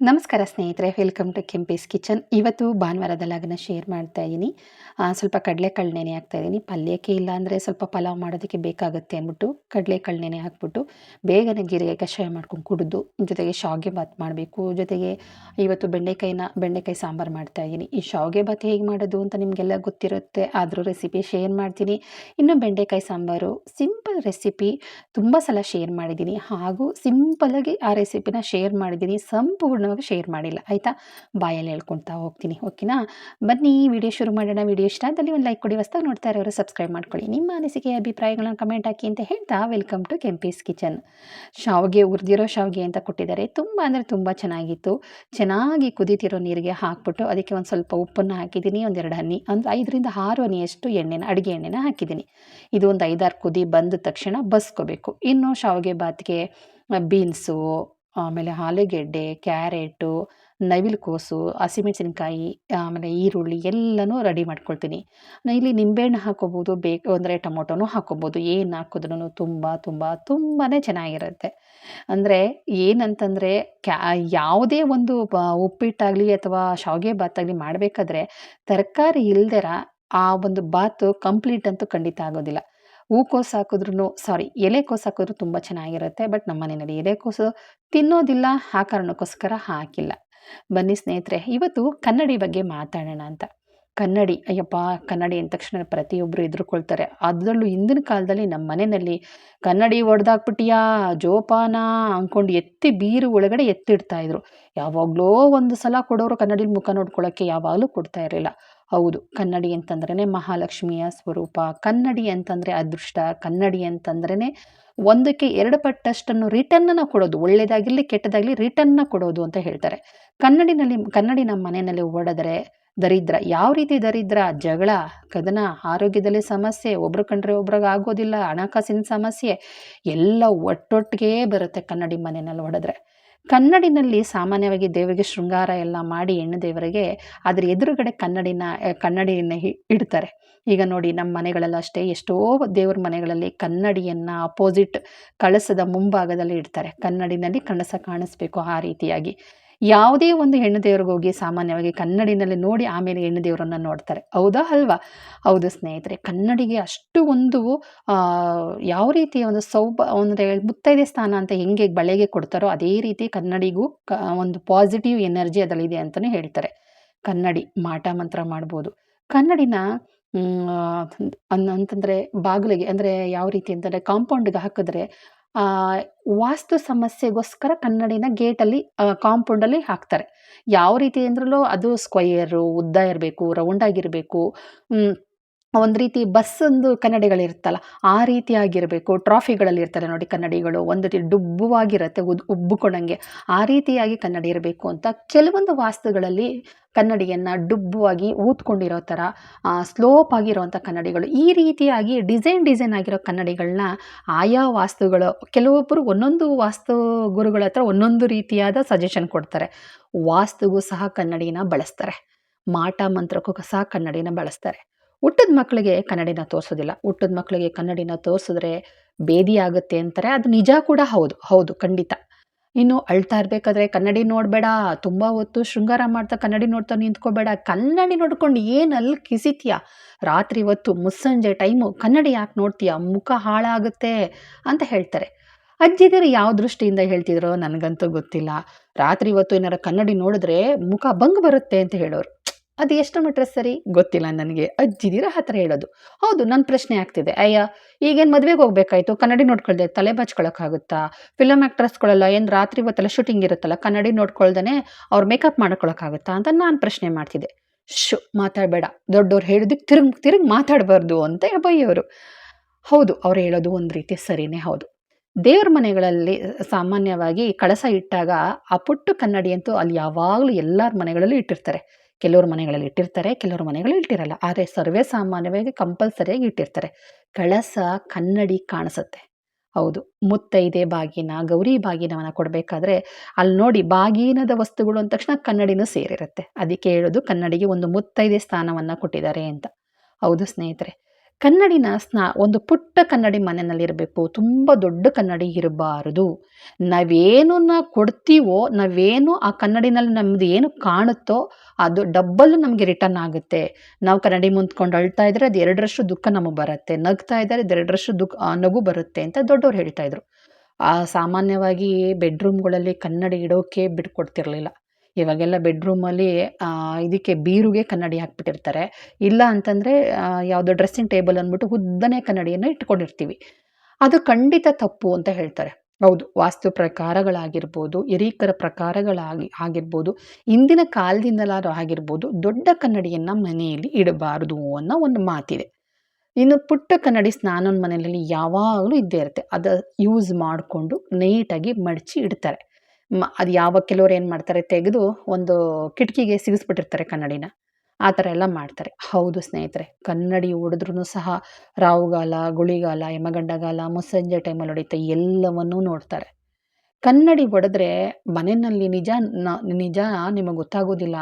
ನಮಸ್ಕಾರ ಸ್ನೇಹಿತರೆ welcome to ಕೆಂಪೇಸ್ kitchen ಇವತ್ತು ಭಾನುವಾರದ ಲಗ್ನ ಶೇರ್ ಮಾಡ್ತಾ ಇದ್ದೀನಿ ಸ್ವಲ್ಪ ಕಡಲೆಕಾಳು ನೆನೆ ಹಾಕ್ತಾ ಇದ್ದೀನಿ ಪಲ್ಯಕ್ಕೆ ಇಲ್ಲ ಅಂದರೆ ಸ್ವಲ್ಪ ಪಲಾವ್ ಮಾಡೋದಕ್ಕೆ ಬೇಕಾಗುತ್ತೆ ಅಂದ್ಬಿಟ್ಟು ಕಡಲೆಕಾಳು ನೆನೆ ಹಾಕ್ಬಿಟ್ಟು ಬೇಗನೆ ಜೀರಿಗೆ ಕಷಾಯ ಮಾಡ್ಕೊಂಡು ಕುಡಿದು ಜೊತೆಗೆ ಶಾವಿಗೆ ಬಾತ್ ಮಾಡಬೇಕು. ಜೊತೆಗೆ ಇವತ್ತು ಬೆಂಡೆಕಾಯಿನ, ಬೆಂಡೆಕಾಯಿ ಸಾಂಬಾರು ಮಾಡ್ತಾ ಇದ್ದೀನಿ ಈ ಶಾವಿಗೆ ಬಾತ್ ಹೇಗೆ ಮಾಡೋದು ಅಂತ ನಿಮಗೆಲ್ಲ ಗೊತ್ತಿರುತ್ತೆ. ಆದರೂ ರೆಸಿಪಿ ಶೇರ್ ಮಾಡ್ತೀನಿ. ಇನ್ನು ಬೆಂಡೆಕಾಯಿ ಸಾಂಬಾರು ಸಿಂಪಲ್ ರೆಸಿಪಿ ತುಂಬ ಸಲ ಶೇರ್ ಮಾಡಿದ್ದೀನಿ ಹಾಗೂ ಸಿಂಪಲಾಗಿ ಆ ರೆಸಿಪಿನ ಶೇರ್ ಮಾಡಿದ್ದೀನಿ ಸಂಪೂರ್ಣವಾಗಿ ಶೇರ್ ಮಾಡಿಲ್ಲ. ಆಯಿತಾ? ಬಾಯಲ್ಲಿ ಹೇಳ್ಕೊಳ್ತಾ ಹೋಗ್ತೀನಿ. ಓಕೆನಾ? ಬನ್ನಿ ವಿಡಿಯೋ ಶುರು ಮಾಡೋಣ. ವಿಡಿಯೋ ಇಷ್ಟ ಆದಲ್ಲಿ ಒಂದು ಲೈಕ್ ಕೊಡಿ. ಹೊಸ್ದಾಗಿ ನೋಡ್ತಾ ಇರೋರು ಸಬ್ಸ್ಕ್ರೈಬ್ ಮಾಡ್ಕೊಳ್ಳಿ. ನಿಮ್ಮ ಅನಿಸಿಕೆ ಅಭಿಪ್ರಾಯಗಳನ್ನ ಕಮೆಂಟ್ ಹಾಕಿ ಅಂತ ಹೇಳ್ತಾ ವೆಲ್ಕಮ್ ಟು ಕೆಂಪೀಸ್ ಕಿಚನ್ ಶಾವಿಗೆ ಉರಿದಿರೋ ಶಾವಿಗೆ ಅಂತ ಕೊಟ್ಟಿದ್ದಾರೆ. ತುಂಬ ಅಂದರೆ ತುಂಬ ಚೆನ್ನಾಗಿತ್ತು. ಚೆನ್ನಾಗಿ ಕುದೀತಿರೋ ನೀರಿಗೆ ಹಾಕ್ಬಿಟ್ಟು ಅದಕ್ಕೆ ಒಂದು ಸ್ವಲ್ಪ ಉಪ್ಪನ್ನು ಹಾಕಿದ್ದೀನಿ. ಒಂದೆರಡು ಹನಿ ಒಂದು ಐದರಿಂದ ಆರು ಹನಿಯಷ್ಟು ಎಣ್ಣೆನ, ಅಡುಗೆ ಎಣ್ಣೆನ ಹಾಕಿದ್ದೀನಿ. ಇದು ಒಂದು ಐದಾರು ಕುದಿ ಬಂದ ತಕ್ಷಣ ಬಸ್ಕೋಬೇಕು. ಇನ್ನು ಶಾವಿಗೆ ಬಾತ್ಗೆ ಬೀನ್ಸು ಆಮೇಲೆ ಆಲೂಗೆಡ್ಡೆ ಕ್ಯಾರೆಟು ನವಿಲುಕೋಸು ಹಸಿಮೆಣಸಿನ್ಕಾಯಿ ಆಮೇಲೆ ಈರುಳ್ಳಿ ಎಲ್ಲನೂ ರೆಡಿ ಮಾಡ್ಕೊಳ್ತೀನಿ. ನಾನು ಇಲ್ಲಿ ನಿಂಬೆಹಣ್ಣು ಹಾಕೋಬೋದು, ಬೇಕು ಅಂದರೆ ಟೊಮೊಟೊನೂ ಹಾಕೋಬೋದು. ಏನು ಹಾಕಿದ್ರೂ ತುಂಬ ತುಂಬ ತುಂಬಾ ಚೆನ್ನಾಗಿರುತ್ತೆ. ಅಂದರೆ ಏನಂತಂದರೆ ಕ್ಯಾ ಯಾವುದೇ ಒಂದು ಬ ಉಪ್ಪಿಟ್ಟಾಗಲಿ ಅಥವಾ ಶಾವಿಗೆ ಆಗಲಿ ಮಾಡಬೇಕಾದ್ರೆ ತರಕಾರಿ ಇಲ್ದಿರ ಆ ಒಂದು ಬಾತು ಕಂಪ್ಲೀಟ್ ಅಂತೂ ಖಂಡಿತ ಆಗೋದಿಲ್ಲ. ಹೂಕೋಸು ಹಾಕಿದ್ರು ಸಾರಿ ಎಲೆಕೋಸು ಹಾಕಿದ್ರು ತುಂಬ ಚೆನ್ನಾಗಿರುತ್ತೆ, ಬಟ್ ನಮ್ಮ ಮನೆಯಲ್ಲಿ ಎಲೆಕೋಸು ತಿನ್ನೋದಿಲ್ಲ, ಆ ಕಾರಣಕ್ಕೋಸ್ಕರ ಹಾಕಿಲ್ಲ. ಬನ್ನಿ ಸ್ನೇಹಿತರೆ, ಇವತ್ತು ಕನ್ನಡಿ ಬಗ್ಗೆ ಮಾತಾಡೋಣ ಅಂತ. ಕನ್ನಡಿ, ಅಯ್ಯಪ್ಪ, ಕನ್ನಡಿ ಅಂದ ತಕ್ಷಣ ಪ್ರತಿಯೊಬ್ಬರು ಎದುರುಕೊಳ್ತಾರೆ ಅದರಲ್ಲೂ ಹಿಂದಿನ ಕಾಲದಲ್ಲಿ ನಮ್ಮ ಮನೆಯಲ್ಲಿ ಕನ್ನಡಿ ಒಡೆದಾಕ್ಬಿಟ್ಟಿಯಾ, ಜೋಪಾನ ಅಂದ್ಕೊಂಡು ಎತ್ತಿ ಬೀರು ಒಳಗಡೆ ಎತ್ತಿಡ್ತಾಯಿದ್ರು ಯಾವಾಗಲೋ ಒಂದು ಸಲ ಕೊಡೋರು ಕನ್ನಡಿಲಿ ಮುಖ ನೋಡ್ಕೊಳ್ಳೋಕ್ಕೆ ಯಾವಾಗಲೂ ಕೊಡ್ತಾ ಇರಲಿಲ್ಲ. ಹೌದು. ಕನ್ನಡಿ ಅಂತಂದ್ರೇ ಮಹಾಲಕ್ಷ್ಮಿಯ ಸ್ವರೂಪ. ಕನ್ನಡಿ ಅಂತಂದರೆ ಅದೃಷ್ಟ. ಕನ್ನಡಿ ಅಂತಂದ್ರೇ ಒಂದಕ್ಕೆ ಎರಡು ಪಟ್ಟಷ್ಟನ್ನು ರಿಟರ್ನನ್ನು ಕೊಡೋದು. ಒಳ್ಳೆಯದಾಗಿರಲಿ ಕೆಟ್ಟದಾಗಲಿ ರಿಟರ್ನ್ನ ಕೊಡೋದು ಅಂತ ಹೇಳ್ತಾರೆ. ಕನ್ನಡಿನಲ್ಲಿ, ಕನ್ನಡಿ ನಮ್ಮ ಮನೆಯಲ್ಲಿ ಓಡಿದ್ರೆ ದರಿದ್ರ. ಯಾವ ರೀತಿ ದರಿದ್ರ? ಜಗಳ, ಕದನ, ಆರೋಗ್ಯದಲ್ಲಿ ಸಮಸ್ಯೆ. ಒಬ್ರು ಕಂಡ್ರೆ ಒಬ್ರಿಗೆ ಆಗೋದಿಲ್ಲ. ಹಣಕಾಸಿನ ಸಮಸ್ಯೆ. ಎಲ್ಲ ಒಟ್ಟೊಟ್ಟಿಗೆ ಬರುತ್ತೆ ಕನ್ನಡಿ ಮನೆಯಲ್ಲಿ ಹೊಡೆದ್ರೆ ಕನ್ನಡಿನಲ್ಲಿ ಸಾಮಾನ್ಯವಾಗಿ ದೇವರಿಗೆ ಶೃಂಗಾರ ಎಲ್ಲ ಮಾಡಿ ಹೆಣ್ಣು ದೇವರಿಗೆ ಅದರ ಎದುರುಗಡೆ ಕನ್ನಡಿನ, ಕನ್ನಡಿಯನ್ನು ಇಡ್ತಾರೆ. ಈಗ ನೋಡಿ ನಮ್ಮ ಮನೆಗಳೆಲ್ಲ ಅಷ್ಟೇ ಎಷ್ಟೋ ದೇವ್ರ ಮನೆಗಳಲ್ಲಿ ಕನ್ನಡಿಯನ್ನು ಅಪೋಸಿಟ್ ಕಳಸದ ಮುಂಭಾಗದಲ್ಲಿ ಇಡ್ತಾರೆ. ಕನ್ನಡಿನಲ್ಲಿ ಕಣಸ ಕಾಣಿಸ್ಬೇಕು ಆ ರೀತಿಯಾಗಿ. ಯಾವುದೇ ಒಂದು ಹೆಣ್ಣು ದೇವ್ರಿಗೆ ಹೋಗಿ ಸಾಮಾನ್ಯವಾಗಿ ಕನ್ನಡಿನಲ್ಲಿ ನೋಡಿ ಆಮೇಲೆ ಹೆಣ್ಣು ದೇವರನ್ನು ನೋಡ್ತಾರೆ. ಹೌದಾ ಅಲ್ವಾ? ಹೌದು ಸ್ನೇಹಿತರೆ, ಕನ್ನಡಿಗೆ ಅಷ್ಟು ಒಂದು ಯಾವ ರೀತಿಯ ಒಂದು ಸೌಬ ಅಂದರೆ ಮುತ್ತೈದೆ ಸ್ಥಾನ ಅಂತ ಹೆಂಗೆ ಬಳೆಗೆ ಕೊಡ್ತಾರೋ ಅದೇ ರೀತಿ ಕನ್ನಡಿಗೂ ಒಂದು ಪಾಸಿಟಿವ್ ಎನರ್ಜಿ ಅದರಲ್ಲಿದೆ ಅಂತಲೇ ಹೇಳ್ತಾರೆ. ಕನ್ನಡಿ ಮಾಟ ಮಂತ್ರ ಮಾಡ್ಬೋದು. ಕನ್ನಡಿನ ಅಂತಂದರೆ ಬಾಗಿಲಿಗೆ, ಅಂದರೆ ಯಾವ ರೀತಿ ಅಂತಂದರೆ ಕಾಂಪೌಂಡ್ಗೆ ಹಾಕಿದ್ರೆ ವಾಸ್ತು ಸಮಸ್ಯೆಗೋಸ್ಕರ ಕನ್ನಡಿನ ಗೇಟಲ್ಲಿ ಕಾಂಪೌಂಡಲ್ಲಿ ಹಾಕ್ತಾರೆ. ಯಾವ ರೀತಿ ಅಂದ್ರೂ ಅದು ಸ್ಕ್ವಯರು ಉದ್ದ ಇರಬೇಕು ರೌಂಡಾಗಿರಬೇಕು ಒಂದು ರೀತಿ ಬಸ್ಸೊಂದು ಕನ್ನಡಿಗಳಿರುತ್ತಲ್ಲ ಆ ರೀತಿಯಾಗಿರಬೇಕು. ಟ್ರಾಫಿಗಳಲ್ಲಿ ಇರ್ತಾರೆ ನೋಡಿ ಕನ್ನಡಿಗಳು, ಒಂದು ರೀತಿ ಡುಬ್ಬುವಾಗಿರುತ್ತೆ, ಉದ್ ಉಬ್ಬುಕೊಂಡಂಗೆ. ಆ ರೀತಿಯಾಗಿ ಕನ್ನಡಿ ಇರಬೇಕು ಅಂತ ಕೆಲವೊಂದು ವಾಸ್ತುಗಳಲ್ಲಿ ಕನ್ನಡಿಯನ್ನು ಡುಬ್ಬುವಾಗಿ ಊದ್ಕೊಂಡಿರೋ ಥರ ಸ್ಲೋಪ್ ಆಗಿರೋವಂಥ ಕನ್ನಡಿಗಳು, ಈ ರೀತಿಯಾಗಿ ಡಿಸೈನ್ ಡಿಸೈನ್ ಆಗಿರೋ ಕನ್ನಡಿಗಳನ್ನ ಆಯಾ ವಾಸ್ತುಗಳು ಕೆಲವೊಬ್ಬರು ಒಂದೊಂದು ವಾಸ್ತು ಗುರುಗಳ ಹತ್ರ ಒಂದೊಂದು ರೀತಿಯಾದ ಸಜೆಷನ್ ಕೊಡ್ತಾರೆ. ವಾಸ್ತುಗೂ ಸಹ ಕನ್ನಡಿನ ಬಳಸ್ತಾರೆ. ಮಾಟ ಮಂತ್ರಕ್ಕೂ ಸಹ ಕನ್ನಡಿನ ಬಳಸ್ತಾರೆ. ಹುಟ್ಟಿದ ಮಕ್ಕಳಿಗೆ ಕನ್ನಡಿನ ತೋರಿಸೋದಿಲ್ಲ. ಹುಟ್ಟದ ಮಕ್ಕಳಿಗೆ ಕನ್ನಡಿನ ತೋರಿಸಿದ್ರೆ ಬೇದಿ ಆಗುತ್ತೆ ಅಂತಾರೆ. ಅದು ನಿಜ ಕೂಡ ಹೌದು. ಹೌದು, ಖಂಡಿತ. ಇನ್ನು ಅಳ್ತಾ ಇರಬೇಕಾದ್ರೆ ಕನ್ನಡಿ ನೋಡಬೇಡ. ತುಂಬ ಹೊತ್ತು ಶೃಂಗಾರ ಮಾಡ್ತಾ ಕನ್ನಡಿ ನೋಡ್ತಾ ನಿಂತ್ಕೋಬೇಡ. ಕನ್ನಡಿ ನೋಡ್ಕೊಂಡು ಏನು ಅಲ್ಲಿ ಕಿಸಿತೀಯ? ರಾತ್ರಿ ಹೊತ್ತು ಮುಸ್ಸಂಜೆ ಟೈಮು ಕನ್ನಡಿ ಯಾಕೆ ನೋಡ್ತೀಯ? ಮುಖ ಹಾಳಾಗುತ್ತೆ ಅಂತ ಹೇಳ್ತಾರೆ. ಅಜ್ಜಿದಿರು ಯಾವ ದೃಷ್ಟಿಯಿಂದ ಹೇಳ್ತಿದ್ರೋ ನನಗಂತೂ ಗೊತ್ತಿಲ್ಲ. ರಾತ್ರಿ ಹೊತ್ತು ಏನಾರ ಕನ್ನಡಿ ನೋಡಿದ್ರೆ ಮುಖ ಬಂಗ್ ಬರುತ್ತೆ ಅಂತ ಹೇಳೋರು. ಅದು ಎಷ್ಟು ಮಟ್ಟ ಸರಿ? ಗೊತ್ತಿಲ್ಲ ನನಗೆ. ಅಜ್ಜಿದಿರ ಹತ್ರ ಹೇಳೋದು. ಹೌದು ನನ್ನ ಪ್ರಶ್ನೆ ಆಗ್ತಿದೆ. ಅಯ್ಯ, ಈಗೇನು ಮದುವೆಗೆ ಹೋಗ್ಬೇಕಾಯ್ತು? ಕನ್ನಡಿ ನೋಡ್ಕೊಳ್ದೆ, ತಲೆ ಬಾಚ್ಕೊಳಕ್ಕಾಗುತ್ತಾ? ಫಿಲಮ್ ಆ್ಯಕ್ಟ್ರೆಸ್ಗಳೆಲ್ಲ ಏನು ರಾತ್ರಿ ಹೊತ್ತೆಲ್ಲ ಶೂಟಿಂಗ್ ಇರುತ್ತಲ್ಲ, ಕನ್ನಡಿ ನೋಡ್ಕೊಳ್ದೇ ಅವ್ರು ಮೇಕಪ್ ಮಾಡ್ಕೊಳಕ್ಕಾಗುತ್ತಾ ಅಂತ ನಾನು ಪ್ರಶ್ನೆ ಮಾಡ್ತಿದ್ದೆ. ಶು ಮಾತಾಡಬೇಡ. ದೊಡ್ಡವ್ರು ಹೇಳಿದಕ್ಕೆ ತಿರುಗಿ ತಿರುಗಿ ಮಾತಾಡಬಾರ್ದು ಅಂತ ಬೈಯೋರು. ಹೌದು, ಅವ್ರು ಹೇಳೋದು ಒಂದು ರೀತಿ ಸರಿನೇ ಹೌದು. ದೇವ್ರ ಮನೆಗಳಲ್ಲಿ ಸಾಮಾನ್ಯವಾಗಿ ಕಳಸ ಇಟ್ಟಾಗ ಆ ಪುಟ್ಟು ಕನ್ನಡಿ ಅಂತೂ ಅಲ್ಲಿ ಯಾವಾಗಲೂ ಎಲ್ಲರ ಮನೆಗಳಲ್ಲೂ ಇಟ್ಟಿರ್ತಾರೆ. ಕೆಲವ್ರ ಮನೆಗಳಲ್ಲಿ ಇಟ್ಟಿರ್ತಾರೆ, ಕೆಲವ್ರ ಮನೆಗಳಲ್ಲಿ ಇಟ್ಟಿರಲ್ಲ. ಆದರೆ ಸರ್ವೇ ಸಾಮಾನ್ಯವಾಗಿ ಕಂಪಲ್ಸರಿಯಾಗಿ ಇಟ್ಟಿರ್ತಾರೆ. ಕಳಸ ಕನ್ನಡಿ ಕಾಣಿಸುತ್ತೆ. ಹೌದು. ಮುತ್ತೈದೆ ಬಾಗಿನ, ಗೌರಿ ಬಾಗಿನವನ್ನು ಕೊಡಬೇಕಾದ್ರೆ ಅಲ್ಲಿ ನೋಡಿ ಬಾಗಿನದ ವಸ್ತುಗಳು ಅಂದ ತಕ್ಷಣ ಕನ್ನಡಿನೂ ಸೇರಿರುತ್ತೆ. ಅದಕ್ಕೆ ಹೇಳೋದು ಕನ್ನಡಿಗೆ ಒಂದು ಮುತ್ತೈದೆ ಸ್ಥಾನವನ್ನು ಕೊಟ್ಟಿದ್ದಾರೆ ಅಂತ. ಹೌದು ಸ್ನೇಹಿತರೆ. ಕನ್ನಡಿನ ಸ್ನಾ, ಒಂದು ಪುಟ್ಟ ಕನ್ನಡಿ ಮನೆಯಲ್ಲಿರಬೇಕು. ತುಂಬ ದೊಡ್ಡ ಕನ್ನಡಿ ಇರಬಾರದು. ನಾವೇನನ್ನ ಕೊಡ್ತೀವೋ, ನಾವೇನು ಆ ಕನ್ನಡಿನಲ್ಲಿ ನಮ್ದು ಏನು ಕಾಣುತ್ತೋ, ಅದು ಡಬ್ಬಲ್ ನಮಗೆ ರಿಟರ್ನ್ ಆಗುತ್ತೆ. ನಾವು ಕನ್ನಡಿ ಮುಂದ್ಕೊಂಡು ಅಳ್ತಾ ಇದ್ರೆ ಅದು ಎರಡರಷ್ಟು ದುಃಖ ನಮಗೆ ಬರುತ್ತೆ. ನಗ್ತಾ ಇದ್ದಾರೆ ಅದು ಎರಡರಷ್ಟು ದುಃಖ ನಗು ಬರುತ್ತೆ ಅಂತ ದೊಡ್ಡವ್ರು ಹೇಳ್ತಾ ಇದ್ರು. ಆ ಸಾಮಾನ್ಯವಾಗಿ ಬೆಡ್ರೂಮ್ಗಳಲ್ಲಿ ಕನ್ನಡಿ ಇಡೋಕೆ ಬಿಟ್ಕೊಡ್ತಿರ್ಲಿಲ್ಲ. ಇವಾಗೆಲ್ಲ ಬೆಡ್ರೂಮಲ್ಲಿ ಇದಕ್ಕೆ ಬೀರುಗೆ ಕನ್ನಡಿ ಹಾಕ್ಬಿಟ್ಟಿರ್ತಾರೆ. ಇಲ್ಲ ಅಂತಂದರೆ ಯಾವುದೋ ಡ್ರೆಸ್ಸಿಂಗ್ ಟೇಬಲ್ ಅಂದ್ಬಿಟ್ಟು ಉದ್ದನೇ ಕನ್ನಡಿಯನ್ನು ಇಟ್ಕೊಂಡಿರ್ತೀವಿ. ಅದು ಖಂಡಿತ ತಪ್ಪು ಅಂತ ಹೇಳ್ತಾರೆ. ಹೌದು, ವಾಸ್ತು ಪ್ರಕಾರಗಳಾಗಿರ್ಬೋದು, ಹಿರೀಕರ ಪ್ರಕಾರಗಳಾಗಿ, ಆಗಿರ್ಬೋದು, ಇಂದಿನ ಕಾಲದಿಂದಲಾದ್ರೂ ಆಗಿರ್ಬೋದು, ದೊಡ್ಡ ಕನ್ನಡಿಯನ್ನು ಮನೆಯಲ್ಲಿ ಇಡಬಾರದು ಅನ್ನೋ ಒಂದು ಮಾತಿದೆ. ಇನ್ನು ಪುಟ್ಟ ಕನ್ನಡಿ ಸ್ನಾನದ ಮನೆಯಲ್ಲಿ ಯಾವಾಗಲೂ ಇದ್ದೇ ಇರುತ್ತೆ. ಅದು ಯೂಸ್ ಮಾಡಿಕೊಂಡು ನೀಟಾಗಿ ಮಡಚಿ ಇಡ್ತಾರೆ. ಅದು ಯಾವ ಕೆಲವ್ರು ಏನು ಮಾಡ್ತಾರೆ, ತೆಗೆದು ಒಂದು ಕಿಟಕಿಗೆ ಸಿಗಿಸ್ಬಿಟ್ಟಿರ್ತಾರೆ ಕನ್ನಡಿನ. ಆ ಥರ ಎಲ್ಲ ಮಾಡ್ತಾರೆ. ಹೌದು ಸ್ನೇಹಿತರೆ, ಕನ್ನಡಿ ಹೊಡೆದ್ರೂ ಸಹ ರಾಹುಗಾಲ, ಗುಳಿಗಾಲ, ಯಮಗಂಡಗಾಲ, ಮುಸ್ಸಂಜೆ ಟೈಮಲ್ಲಿ ಹೊಡೀತ ಎಲ್ಲವನ್ನೂ ನೋಡ್ತಾರೆ. ಕನ್ನಡಿ ಹೊಡೆದ್ರೆ ಮನೆಯಲ್ಲಿ ನಿಜ ನಿಜ ನಿಮಗೆ ಗೊತ್ತಾಗೋದಿಲ್ಲ.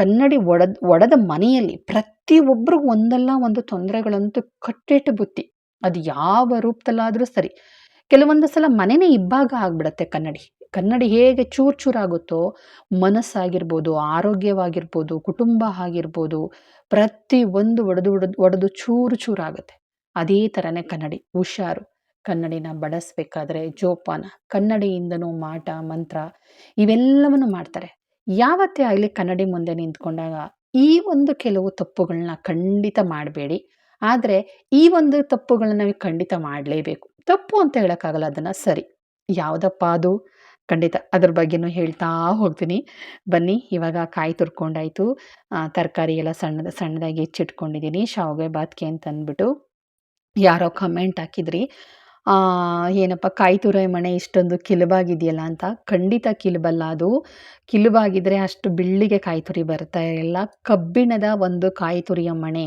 ಕನ್ನಡಿ ಒಡೆದ ಒಡೆದ ಮನೆಯಲ್ಲಿ ಪ್ರತಿಯೊಬ್ಬರಿಗೂ ಒಂದಲ್ಲ ಒಂದು ತೊಂದರೆಗಳಂತೂ ಕಟ್ಟಿಟ್ಟು ಬುತ್ತಿ. ಅದು ಯಾವ ರೂಪದಲ್ಲಾದರೂ ಸರಿ. ಕೆಲವೊಂದು ಸಲ ಮನೆನೇ ಇಬ್ಬಾಗ ಆಗ್ಬಿಡತ್ತೆ ಕನ್ನಡಿ. ಕನ್ನಡಿ ಹೇಗೆ ಚೂರು ಚೂರಾಗುತ್ತೋ ಮನಸ್ಸಾಗಿರ್ಬೋದು, ಆರೋಗ್ಯವಾಗಿರ್ಬೋದು, ಕುಟುಂಬ ಆಗಿರ್ಬೋದು, ಪ್ರತಿ ಒಂದು ಒಡೆದು ಒಡೆದು ಒಡೆದು ಚೂರು ಚೂರಾಗುತ್ತೆ. ಅದೇ ಥರನೇ ಕನ್ನಡಿ. ಹುಷಾರು. ಕನ್ನಡಿನ ಬಳಸಬೇಕಾದ್ರೆ ಜೋಪಾನ, ಕನ್ನಡಿಯಿಂದನೂ ಮಾಟ, ಮಂತ್ರ ಇವೆಲ್ಲವನ್ನು ಮಾಡ್ತಾರೆ. ಯಾವತ್ತೇ ಆಗಲಿ ಕನ್ನಡಿ ಮುಂದೆ ನಿಂತ್ಕೊಂಡಾಗ ಈ ಒಂದು ಕೆಲವು ತಪ್ಪುಗಳನ್ನ ಖಂಡಿತ ಮಾಡಬೇಡಿ. ಆದರೆ ಈ ಒಂದು ತಪ್ಪುಗಳನ್ನ ನಾವು ಖಂಡಿತ ಮಾಡಲೇಬೇಕು. ತಪ್ಪು ಅಂತ ಹೇಳೋಕ್ಕಾಗಲ್ಲ, ಅದನ್ನು ಸರಿ. ಯಾವುದಪ್ಪ ಅದು? ಖಂಡಿತ ಅದ್ರ ಬಗ್ಗೆನೂ ಹೇಳ್ತಾ ಹೋಗ್ತೀನಿ. ಬನ್ನಿ, ಇವಾಗ ಕಾಯಿ ತುರ್ಕೊಂಡಾಯಿತು. ತರಕಾರಿ ಎಲ್ಲ ಸಣ್ಣದ, ಸಣ್ಣದಾಗಿ ಹೆಚ್ಚಿಟ್ಕೊಂಡಿದ್ದೀನಿ ಶಾವಿಗೆ ಬಾತ್ಗೆ ಅಂತ ಅಂದ್ಬಿಟ್ಟು ಯಾರೋ ಕಮೆಂಟ್ ಹಾಕಿದ್ರಿ. ಏನಪ್ಪ, ಕಾಯಿ ತುರೈ ಮಣೆ ಇಷ್ಟೊಂದು ಕಿಲುಬಾಗಿದೆಯಲ್ಲ ಅಂತ? ಖಂಡಿತ ಕಿಲುಬಲ್ಲ ಅದು. ಕಿಲುಬಾಗಿದ್ರೆ ಅಷ್ಟು ಬಿಳ್ಳಿಗೆ ಕಾಯಿ ತುರಿ ಬರ್ತಾ ಇರಲಿಲ್ಲ ಕಬ್ಬಿಣದ ಒಂದು ಕಾಯಿ ತುರಿಯ ಮಣೆ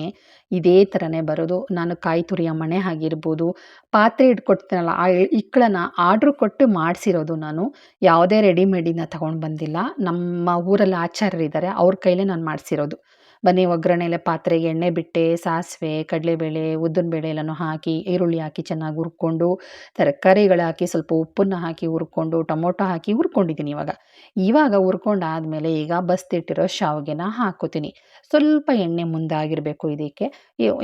ಇದೇ ಥರನೇ ಬರೋದು. ನಾನು ಕಾಯಿ ತುರಿಯ ಮಣೆ ಆಗಿರ್ಬೋದು. ಪಾತ್ರೆ ಇಟ್ಕೊಡ್ತೀನಲ್ಲ, ಆ ಇಕ್ಕಳನ್ನ ಆರ್ಡ್ರ್ ಕೊಟ್ಟು ಮಾಡಿಸಿರೋದು ನಾನು. ಯಾವುದೇ ರೆಡಿಮೇಡಿನ ತಗೊಂಡು ಬಂದಿಲ್ಲ. ನಮ್ಮ ಊರಲ್ಲಿ ಆಚಾರ್ಯರಿದ್ದಾರೆ. ಅವ್ರ ಕೈಲೇ ನಾನು ಮಾಡಿಸಿರೋದು. ಬನ್ನಿ ಒಗ್ಗರಣೆಲೆ ಪಾತ್ರೆಗೆ ಎಣ್ಣೆ ಬಿಟ್ಟೆ, ಸಾಸಿವೆ, ಕಡಲೆಬೇಳೆ ಉದ್ದಿನಬೇಳೆ ಎಲ್ಲನೂ ಹಾಕಿ, ಈರುಳ್ಳಿ ಹಾಕಿ ಚೆನ್ನಾಗಿ ಹುರ್ಕೊಂಡು, ತರಕಾರಿಗಳು ಹಾಕಿ ಸ್ವಲ್ಪ ಉಪ್ಪನ್ನು ಹಾಕಿ ಹುರ್ಕೊಂಡು, ಟೊಮೊಟೊ ಹಾಕಿ ಹುರ್ಕೊಂಡಿದ್ದೀನಿ ಇವಾಗ. ಇವಾಗ ಹುರ್ಕೊಂಡಾದ್ಮೇಲೆ ಈಗ ಬಸ್ತಿಟ್ಟಿರೋ ಶಾವಿಗೆನ ಹಾಕೋತೀನಿ ಸ್ವಲ್ಪ ಎಣ್ಣೆ ಮುಂದಾಗಿರಬೇಕು ಇದಕ್ಕೆ.